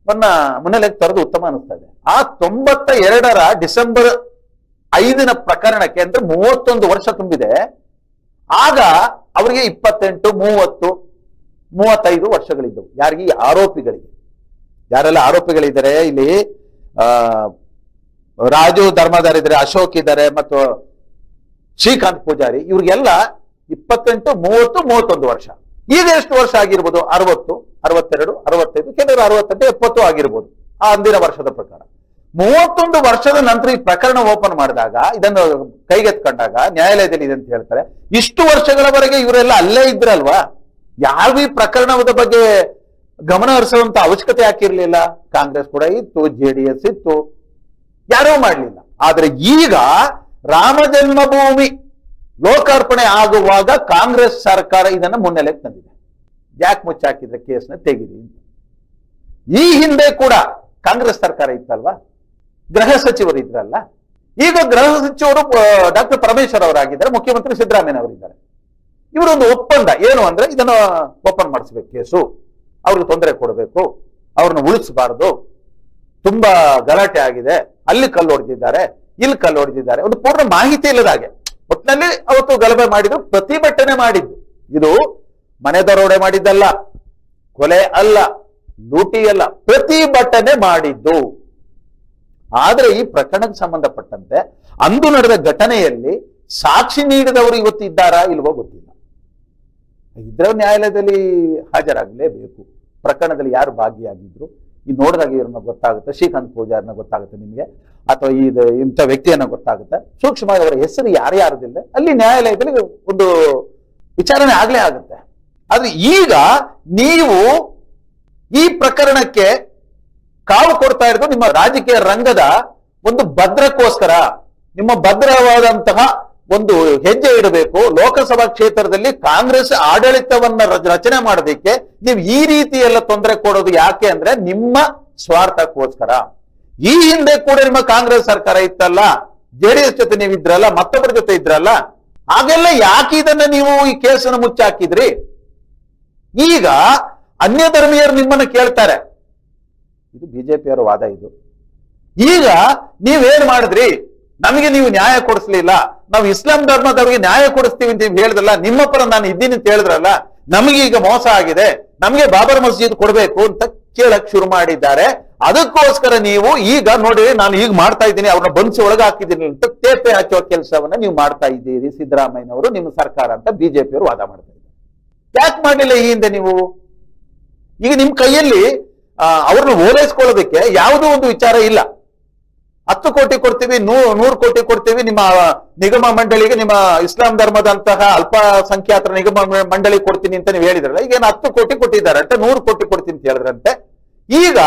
ನನ್ನ ಮುನ್ನೆಲೆಗೆ ತರದು ಉತ್ತಮ ಅನಿಸ್ತಾ ಇದೆ. ಆ ತೊಂಬತ್ತ ಎರಡರ ಡಿಸೆಂಬರ್ ಐದಿನ ಪ್ರಕರಣಕ್ಕೆ ಅಂದ್ರೆ ಮೂವತ್ತೊಂದು ವರ್ಷ ತುಂಬಿದೆ. ಆಗ ಅವರಿಗೆ ಇಪ್ಪತ್ತೆಂಟು, ಮೂವತ್ತು, ಮೂವತ್ತೈದು ವರ್ಷಗಳಿದ್ದವು. ಯಾರಿಗೆ? ಆರೋಪಿಗಳಿಗೆ. ಯಾರೆಲ್ಲ ಆರೋಪಿಗಳಿದ್ದಾರೆ? ಇಲ್ಲಿ, ಆ, ರಾಜು ಧರ್ಮದಾರ್ ಇದ್ದಾರೆ ಅಶೋಕ್ ಇದ್ದಾರೆ, ಮತ್ತು ಶ್ರೀಕಾಂತ್ ಪೂಜಾರಿ, ಇವ್ರಿಗೆಲ್ಲ ಇಪ್ಪತ್ತೆಂಟು, ಮೂವತ್ತು, ಮೂವತ್ತೊಂದು ವರ್ಷ. ಈಗ ಎಷ್ಟು ವರ್ಷ ಆಗಿರ್ಬೋದು? ಅರವತ್ತು, ಅರವತ್ತೆರಡು, ಅರವತ್ತೈದು, ಕೆಲವರು ಅರವತ್ತೆಂಟು, ಎಪ್ಪತ್ತು ಆಗಿರ್ಬೋದು. ಆ ಅಂದಿನ ವರ್ಷದ ಪ್ರಕಾರ. ಮೂವತ್ತೊಂದು ವರ್ಷದ ನಂತರ ಈ ಪ್ರಕರಣ ಓಪನ್ ಮಾಡಿದಾಗ, ಇದನ್ನು ಕೈಗೆತ್ಕೊಂಡಾಗ ನ್ಯಾಯಾಲಯದಲ್ಲಿ ಇದೆ ಅಂತ ಹೇಳ್ತಾರೆ, ಇಷ್ಟು ವರ್ಷಗಳವರೆಗೆ ಇವರೆಲ್ಲ ಅಲ್ಲೇ ಇದ್ರಲ್ವಾ? ಯಾರು ಈ ಪ್ರಕರಣದ ಬಗ್ಗೆ ಗಮನ ಹರಿಸುವಂತ ಅವಶ್ಯಕತೆ ಯಾಕಿರ್ಲಿಲ್ಲ? ಕಾಂಗ್ರೆಸ್ ಕೂಡ ಇತ್ತು ಜೆಡಿಎಸ್ ಇತ್ತು. ಯಾರೂ ಮಾಡಲಿಲ್ಲ. ಆದ್ರೆ ಈಗ ರಾಮ ಜನ್ಮಭೂಮಿ ಲೋಕಾರ್ಪಣೆ ಆಗುವಾಗ ಕಾಂಗ್ರೆಸ್ ಸರ್ಕಾರ ಇದನ್ನ ಮುನ್ನೆಲೆಗೆ ತಂದಿದೆ. ಯಾಕೆ ಮುಚ್ಚಾಕಿದ್ರೆ ಕೇಸ್ನ ತೆಗಿರಿ ಈ ಹಿಂದೆ ಕೂಡ ಕಾಂಗ್ರೆಸ್ ಸರ್ಕಾರ ಇತ್ತಲ್ವಾ? ಗೃಹ ಸಚಿವರು ಇದ್ರಲ್ಲ. ಈಗ ಗೃಹ ಸಚಿವರು ಡಾಕ್ಟರ್ ಪರಮೇಶ್ವರ್ ಅವರಾಗಿದ್ದಾರೆ, ಮುಖ್ಯಮಂತ್ರಿ ಸಿದ್ದರಾಮಯ್ಯ ಅವರಿದ್ದಾರೆ. ಇವರೊಂದು ಒಪ್ಪಂದ ಏನು ಅಂದ್ರೆ ಇದನ್ನ ಓಪನ್ ಮಾಡಿಸ್ಬೇಕು ಕೇಸು. ಅವ್ರಿಗೆ ತೊಂದರೆ ಕೊಡಬೇಕು. ಅವ್ರನ್ನ ಉಳಿಸಬಾರದು. ತುಂಬಾ ಗಲಾಟೆ ಆಗಿದೆ. ಅಲ್ಲಿ ಕಲ್ಲು ಹೊಡೆದಿದ್ದಾರೆ. ಇಲ್ಲಿ ಕಲ್ಲು ಹೊಡೆದಿದ್ದಾರೆ. ಒಂದು ಪೂರ್ಣ ಮಾಹಿತಿ ಇಲ್ಲದ ಹಾಗೆ. ಒಟ್ಟಿನಲ್ಲಿ ಅವತ್ತು ಗಲಭೆ ಮಾಡಿದ್ರು, ಪ್ರತಿಭಟನೆ ಮಾಡಿದ್ದು ಇದು ಮನೆ ದರೋಡೆ ಮಾಡಿದ್ದಲ್ಲ, ಕೊಲೆ ಅಲ್ಲ, ಲೂಟಿ ಅಲ್ಲ, ಪ್ರತಿಭಟನೆ ಮಾಡಿದ್ದು. ಆದ್ರೆ ಈ ಪ್ರಕರಣಕ್ಕೆ ಸಂಬಂಧಪಟ್ಟಂತೆ ಅಂದು ನಡೆದ ಘಟನೆಯಲ್ಲಿ ಸಾಕ್ಷಿ ನೀಡಿದವರು ಇವತ್ತು ಇದ್ದಾರಾ ಇಲ್ವೋ ಗೊತ್ತಿಲ್ಲ. ಇದ್ರ ನ್ಯಾಯಾಲಯದಲ್ಲಿ ಹಾಜರಾಗಲೇಬೇಕು. ಪ್ರಕರಣದಲ್ಲಿ ಯಾರು ಭಾಗಿಯಾಗಿದ್ರು? ಈ ನೋಡಿದಾಗ ಇವ್ರನ್ನ ಗೊತ್ತಾಗುತ್ತೆ, ಶ್ರೀಕಾಂತ್ ಪೂಜಾರ್ನ ಗೊತ್ತಾಗುತ್ತೆ ನಿಮಗೆ. ಅಥವಾ ಇದು ಇಂಥ ವ್ಯಕ್ತಿಯನ್ನ ಗೊತ್ತಾಗುತ್ತೆ. ಸೂಕ್ಷ್ಮವಾಗಿ ಅವರ ಹೆಸರು ಯಾರ್ಯಾರದಿಲ್ಲ ಅಲ್ಲಿ ನ್ಯಾಯಾಲಯದಲ್ಲಿ ಒಂದು ವಿಚಾರಣೆ ಆಗ್ಲೇ ಆಗುತ್ತೆ. ಆದ್ರೆ ಈಗ ನೀವು ಈ ಪ್ರಕರಣಕ್ಕೆ ಕಾವು ಕೊಡ್ತಾ ಇರೋದು ನಿಮ್ಮ ರಾಜಕೀಯ ರಂಗದ ಒಂದು ಭದ್ರಕ್ಕೋಸ್ಕರ. ನಿಮ್ಮ ಭದ್ರವಾದಂತಹ ಒಂದು ಹೆಜ್ಜೆ ಇಡಬೇಕು. ಲೋಕಸಭಾ ಕ್ಷೇತ್ರದಲ್ಲಿ ಕಾಂಗ್ರೆಸ್ ಆಡಳಿತವನ್ನ ರಚನೆ ಮಾಡೋದಕ್ಕೆ ನೀವು ಈ ರೀತಿ ಎಲ್ಲ ತೊಂದರೆ ಕೊಡೋದು ಯಾಕೆ ಅಂದ್ರೆ ನಿಮ್ಮ ಸ್ವಾರ್ಥಕ್ಕೋಸ್ಕರ. ಈ ಹಿಂದೆ ಕೂಡ ನಿಮ್ಮ ಕಾಂಗ್ರೆಸ್ ಸರ್ಕಾರ ಇತ್ತಲ್ಲ, ಜೆಡಿಎಸ್ ಜೊತೆ ನೀವು ಇದ್ರಲ್ಲ ಮತ್ತೊಬ್ಬರ ಜೊತೆ ಇದ್ರಲ್ಲ, ಹಾಗೆಲ್ಲ ಯಾಕೆ ಇದನ್ನ ನೀವು ಈ ಕೇಸನ್ನು ಮುಚ್ಚಾಕಿದ್ರಿ? ಈಗ ಅನ್ಯ ಧರ್ಮೀಯರು ನಿಮ್ಮನ್ನ ಕೇಳ್ತಾರೆ. ಇದು ಬಿಜೆಪಿಯವರ ವಾದ ಇದು. ಈಗ ನೀವೇನ್ ಮಾಡಿದ್ರಿ? ನಮಗೆ ನೀವು ನ್ಯಾಯ ಕೊಡಿಸ್ಲಿಲ್ಲ. ನಾವು ಇಸ್ಲಾಂ ಧರ್ಮದವರಿಗೆ ನ್ಯಾಯ ಕೊಡಿಸ್ತೀವಿ ಅಂತ ನೀವು ಹೇಳಿದ್ರಲ್ಲ ನಿಮ್ಮ ಪರ ನಾನು ಇದ್ದೀನಿ ಅಂತ ಹೇಳಿದ್ರಲ್ಲ ನಮಗೆ ಈಗ ಮೋಸ ಆಗಿದೆ, ನಮಗೆ ಬಾಬರ್ ಮಸ್ಜಿದ್ ಕೊಡಬೇಕು ಅಂತ ಕೇಳಕ್ ಶುರು ಮಾಡಿದ್ದಾರೆ. ಅದಕ್ಕೋಸ್ಕರ ನೀವು ಈಗ ನೋಡಿ ನಾನು ಈಗ ಮಾಡ್ತಾ ಇದ್ದೀನಿ, ಅವ್ರನ್ನ ಬಂಧಿಸಿ ಒಳಗೆ ಹಾಕಿದ್ದೀನಿ ಅಂತ ತೇಪೆ ಹಾಕುವ ಕೆಲಸವನ್ನ ನೀವು ಮಾಡ್ತಾ ಇದ್ದೀರಿ, ಸಿದ್ದರಾಮಯ್ಯನವರು, ನಿಮ್ಮ ಸರ್ಕಾರ ಅಂತ ಬಿಜೆಪಿಯವರು ವಾದ ಮಾಡ್ತಾ ಇದ್ದಾರೆ. ಯಾಕೆ ಮಾಡಲಿಲ್ಲ ಈ ಹಿಂದೆ ನೀವು? ಈಗ ನಿಮ್ ಕೈಯಲ್ಲಿ ಅವ್ರನ್ನ ಓಲೈಸ್ಕೊಳ್ಳೋದಕ್ಕೆ ಯಾವುದೋ ಒಂದು ವಿಚಾರ ಇಲ್ಲ. ಹತ್ತು ಕೋಟಿ ಕೊಡ್ತೀವಿ ನೂ ನೂರು ಕೋಟಿ ಕೊಡ್ತೀವಿ ನಿಮ್ಮ ನಿಗಮ ಮಂಡಳಿಗೆ, ನಿಮ್ಮ ಇಸ್ಲಾಂ ಧರ್ಮದಂತಹ ಅಲ್ಪಸಂಖ್ಯಾತರ ನಿಗಮ ಮಂಡಳಿ ಕೊಡ್ತೀನಿ ಅಂತ ನೀವು ಹೇಳಿದ್ರಲ್ಲ, ಈಗ ಏನು ಹತ್ತು ಕೋಟಿ ಕೊಟ್ಟಿದ್ದಾರೆ ಅಂತ ನೂರು ಕೋಟಿ ಕೊಡ್ತೀನಿ ಅಂತ ಹೇಳಿದ್ರಂತೆ. ಈಗ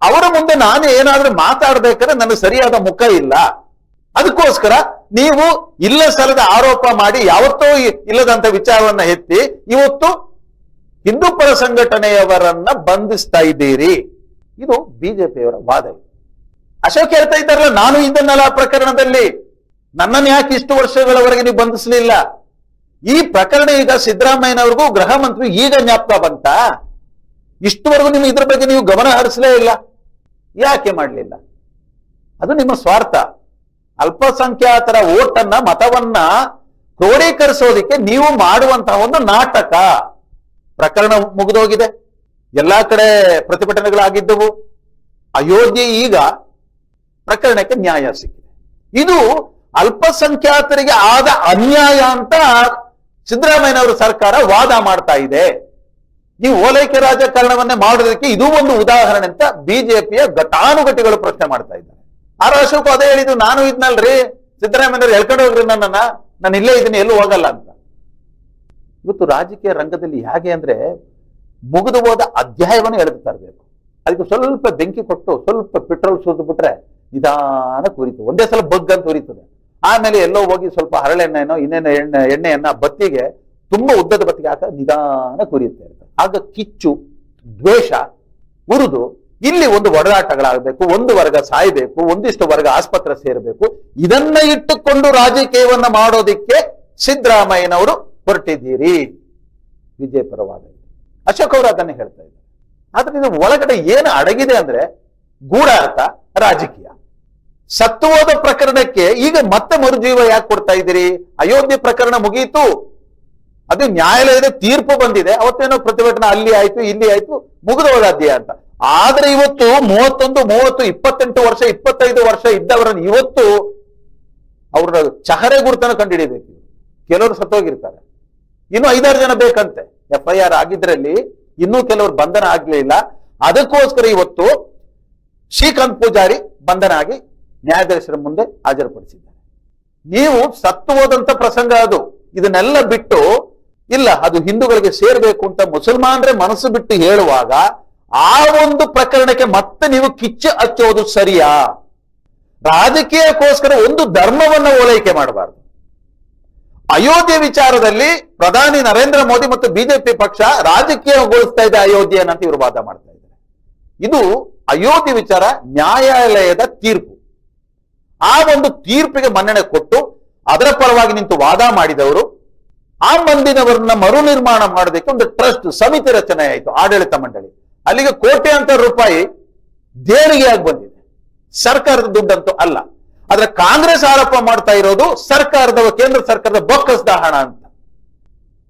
ಅವರ ಮುಂದೆ ನಾನು ಏನಾದ್ರೂ ಮಾತಾಡ್ಬೇಕಾದ್ರೆ ನನಗೆ ಸರಿಯಾದ ಮುಖ ಇಲ್ಲ. ಅದಕ್ಕೋಸ್ಕರ ನೀವು ಇಲ್ಲ ಸಲದ ಆರೋಪ ಮಾಡಿ ಯಾವತ್ತೂ ಇಲ್ಲದಂತ ವಿಚಾರವನ್ನ ಎತ್ತಿ, ಇವತ್ತು ಹಿಂದೂ ಪರ ಸಂಘಟನೆಯವರನ್ನ ಬಂಧಿಸ್ತಾ ಇದ್ದೀರಿ. ಇದು ಬಿಜೆಪಿಯವರ ವಾದ. ಅಶೋಕ್ ಹೇಳ್ತಾ ಇದ್ದಾರಲ್ಲ, ನಾನು ಇದನ್ನೆಲ್ಲ ಪ್ರಕರಣದಲ್ಲಿ ನನ್ನನ್ನು ಯಾಕೆ ಇಷ್ಟು ವರ್ಷಗಳವರೆಗೆ ನೀವು ಬಂಧಿಸಲಿಲ್ಲ? ಈ ಪ್ರಕರಣ ಈಗ ಸಿದ್ದರಾಮಯ್ಯನವ್ರಿಗೂ ಗೃಹ ಮಂತ್ರಿ ಈಗ ಜ್ಞಾಪಕ ಬಂತ? ಇಷ್ಟುವರೆಗೂ ನಿಮ್ಗೆ ಇದ್ರ ಬಗ್ಗೆ ನೀವು ಗಮನ ಹರಿಸಲೇ ಇಲ್ಲ. ಯಾಕೆ ಮಾಡಲಿಲ್ಲ? ಅದು ನಿಮ್ಮ ಸ್ವಾರ್ಥ. ಅಲ್ಪಸಂಖ್ಯಾತರ ಓಟನ್ನ ಮತವನ್ನ ಕ್ರೋಢೀಕರಿಸೋದಿಕ್ಕೆ ನೀವು ಮಾಡುವಂತಹ ಒಂದು ನಾಟಕ. ಪ್ರಕರಣ ಮುಗಿದೋಗಿದೆ. ಎಲ್ಲಾ ಕಡೆ ಪ್ರತಿಭಟನೆಗಳಾಗಿದ್ದವು. ಅಯೋಧ್ಯೆ ಈಗ ಪ್ರಕರಣಕ್ಕೆ ನ್ಯಾಯ ಸಿಕ್ಕಿದೆ. ಇದು ಅಲ್ಪಸಂಖ್ಯಾತರಿಗೆ ಆದ ಅನ್ಯಾಯ ಅಂತ ಸಿದ್ದರಾಮಯ್ಯನವರ ಸರ್ಕಾರ ವಾದ ಮಾಡ್ತಾ ಇದೆ. ಈ ಓಲೈಕೆ ರಾಜಕಾರಣವನ್ನೇ ಮಾಡೋದಕ್ಕೆ ಇದು ಒಂದು ಉದಾಹರಣೆ ಅಂತ ಬಿಜೆಪಿಯ ಘಟಾನುಘಟಿಗಳು ಪ್ರಶ್ನೆ ಮಾಡ್ತಾ ಇದ್ದಾರೆ. ಆರ್ ಅಶೋಕ್ ಅದೇ ಹೇಳಿದ್ದು ನಾನು ಇದ್ನಲ್ರಿ, ಸಿದ್ದರಾಮಯ್ಯನವರು ಎಳ್ಕೊಂಡು ಹೋಗ್ರಿ ನನ್ನನ್ನ, ನಾನು ಇಲ್ಲೇ ಇದ್ದೀನಿ, ಎಲ್ಲೂ ಹೋಗಲ್ಲ ಅಂತ. ಇವತ್ತು ರಾಜಕೀಯ ರಂಗದಲ್ಲಿ ಹೇಗೆ ಅಂದ್ರೆ ಮುಗಿದು ಹೋದ ಅಧ್ಯಾಯವನ್ನು ಎಳೆದು ತರಬೇಕು. ಅದಕ್ಕೆ ಸ್ವಲ್ಪ ಬೆಂಕಿ ಕೊಟ್ಟು ಸ್ವಲ್ಪ ಪೆಟ್ರೋಲ್ ಸುರಿದು ಬಿಟ್ರೆ ನಿಧಾನ ಕುರಿತು, ಒಂದೇ ಸಲ ಬಗ್ ಅಂತ ಉರಿತದೆ. ಆಮೇಲೆ ಎಲ್ಲೋ ಹೋಗಿ ಸ್ವಲ್ಪ ಹರಳೆಣ್ಣೆನೋ ಇನ್ನೇನೋ ಎಣ್ಣೆ, ಎಣ್ಣೆಯನ್ನ ಬತ್ತಿಗೆ ತುಂಬಾ ಉದ್ದದ ಬತ್ತಿಗೆ ಹಾಕ ನಿಧಾನ ಕುರಿಯುತ್ತೆ. ಆಗ ಕಿಚ್ಚು, ದ್ವೇಷ ಉರಿದು, ಇಲ್ಲಿ ಒಂದು ಒಡನಾಟಗಳಾಗಬೇಕು ಒಂದು ವರ್ಗ ಸಾಯ್ಬೇಕು, ಒಂದಿಷ್ಟು ವರ್ಗ ಆಸ್ಪತ್ರೆ ಸೇರಬೇಕು. ಇದನ್ನ ಇಟ್ಟುಕೊಂಡು ರಾಜಕೀಯವನ್ನ ಮಾಡೋದಿಕ್ಕೆ ಸಿದ್ದರಾಮಯ್ಯನವರು ಹೊರಟಿದ್ದೀರಿ. ವಿಜಯ ಪರವಾದ. ಅಶೋಕ್ ಅವರು ಅದನ್ನೇ ಹೇಳ್ತಾ ಇದ್ದಾರೆ. ಆದ್ರೆ ಇದು ಒಳಗಡೆ ಏನು ಅಡಗಿದೆ ಅಂದ್ರೆ ಗೂಢಾರ್ಥ, ರಾಜಕೀಯ. ಸತ್ತು ಹೋದ ಪ್ರಕರಣಕ್ಕೆ ಈಗ ಮತ್ತೆ ಮರುಜೀವ ಯಾಕೆ ಕೊಡ್ತಾ ಇದ್ದೀರಿ? ಅಯೋಧ್ಯೆ ಪ್ರಕರಣ ಮುಗಿಯಿತು ಅದು ನ್ಯಾಯಾಲಯದ ತೀರ್ಪು ಬಂದಿದೆ. ಅವತ್ತೇನೋ ಪ್ರತಿಭಟನೆ ಅಲ್ಲಿ ಆಯ್ತು, ಇಲ್ಲಿ ಆಯ್ತು ಮುಗಿದ ಹೋದಾದ್ಯ ಅಂತ. ಆದ್ರೆ ಇವತ್ತು ಮೂವತ್ತೊಂದು, ಮೂವತ್ತು, ಇಪ್ಪತ್ತೆಂಟು ವರ್ಷ, ಇಪ್ಪತ್ತೈದು ವರ್ಷ ಇದ್ದವರನ್ನು ಇವತ್ತು ಅವ್ರ ಚಹರೆ ಗುರುತನ ಕಂಡುಹಿಡಿಯಬೇಕು ಕೆಲವರು ಸತ್ತೋಗಿರ್ತಾರೆ. ಇನ್ನು ಐದಾರು ಜನ ಬೇಕಂತೆ. ಎಫ್ ಐ ಆರ್ ಆಗಿದ್ರಲ್ಲಿ ಇನ್ನೂ ಕೆಲವರು ಬಂಧನ ಆಗ್ಲಿಲ್ಲ ಅದಕ್ಕೋಸ್ಕರ ಇವತ್ತು ಶ್ರೀಕಾಂತ್ ಪೂಜಾರಿ ಬಂಧನ ಆಗಿ ನ್ಯಾಯಾಧೀಶರ ಮುಂದೆ ಹಾಜರುಪಡಿಸಿದ್ದಾರೆ. ನೀವು ಸತ್ತು ಹೋದಂತ ಪ್ರಸಂಗ ಅದು. ಇದನ್ನೆಲ್ಲ ಬಿಟ್ಟು, ಇಲ್ಲ, ಅದು ಹಿಂದೂಗಳಿಗೆ ಸೇರ್ಬೇಕು ಅಂತ ಮುಸಲ್ಮಾನರೇ ಮನಸ್ಸು ಬಿಟ್ಟು ಹೇಳುವಾಗ ಆ ಒಂದು ಪ್ರಕರಣಕ್ಕೆ ಮತ್ತೆ ನೀವು ಕಿಚ್ಚು ಹಚ್ಚೋದು ಸರಿಯಾ? ರಾಜಕೀಯಕ್ಕೋಸ್ಕರ ಒಂದು ಧರ್ಮವನ್ನ ಓಲೈಕೆ ಮಾಡಬಾರದು. ಅಯೋಧ್ಯೆ ವಿಚಾರದಲ್ಲಿ ಪ್ರಧಾನಿ ನರೇಂದ್ರ ಮೋದಿ ಮತ್ತು ಬಿಜೆಪಿ ಪಕ್ಷ ರಾಜಕೀಯಗೊಳಿಸ್ತಾ ಇದೆ ಅಯೋಧ್ಯೆಯನ್ನ ಅಂತ ಇವರು ವಾದ ಮಾಡ್ತಾ ಇದ್ದಾರೆ. ಇದು ಅಯೋಧ್ಯೆ ವಿಚಾರ ನ್ಯಾಯಾಲಯದ ತೀರ್ಪು. ಆ ಒಂದು ತೀರ್ಪಿಗೆ ಮನ್ನಣೆ ಕೊಟ್ಟು ಅದರ ಪರವಾಗಿ ನಿಂತು ವಾದ ಮಾಡಿದವರು, ಆ ಮಂದಿನವರನ್ನ ಮರು ನಿರ್ಮಾಣ ಮಾಡೋದಕ್ಕೆ ಒಂದು ಟ್ರಸ್ಟ್ ಸಮಿತಿ ರಚನೆ ಆಯಿತು, ಆಡಳಿತ ಮಂಡಳಿ. ಅಲ್ಲಿಗೆ ಕೋಟ್ಯಾಂತರ ರೂಪಾಯಿ ದೇಣಿಗೆಯಾಗಿ ಬಂದಿದೆ. ಸರ್ಕಾರದ ದುಡ್ಡಂತೂ ಅಲ್ಲ. ಆದ್ರೆ ಕಾಂಗ್ರೆಸ್ ಆರೋಪ ಮಾಡ್ತಾ ಇರೋದು ಸರ್ಕಾರದ, ಕೇಂದ್ರ ಸರ್ಕಾರದ ಬೊಕ್ಕಸದ ಹಣ ಅಂತ.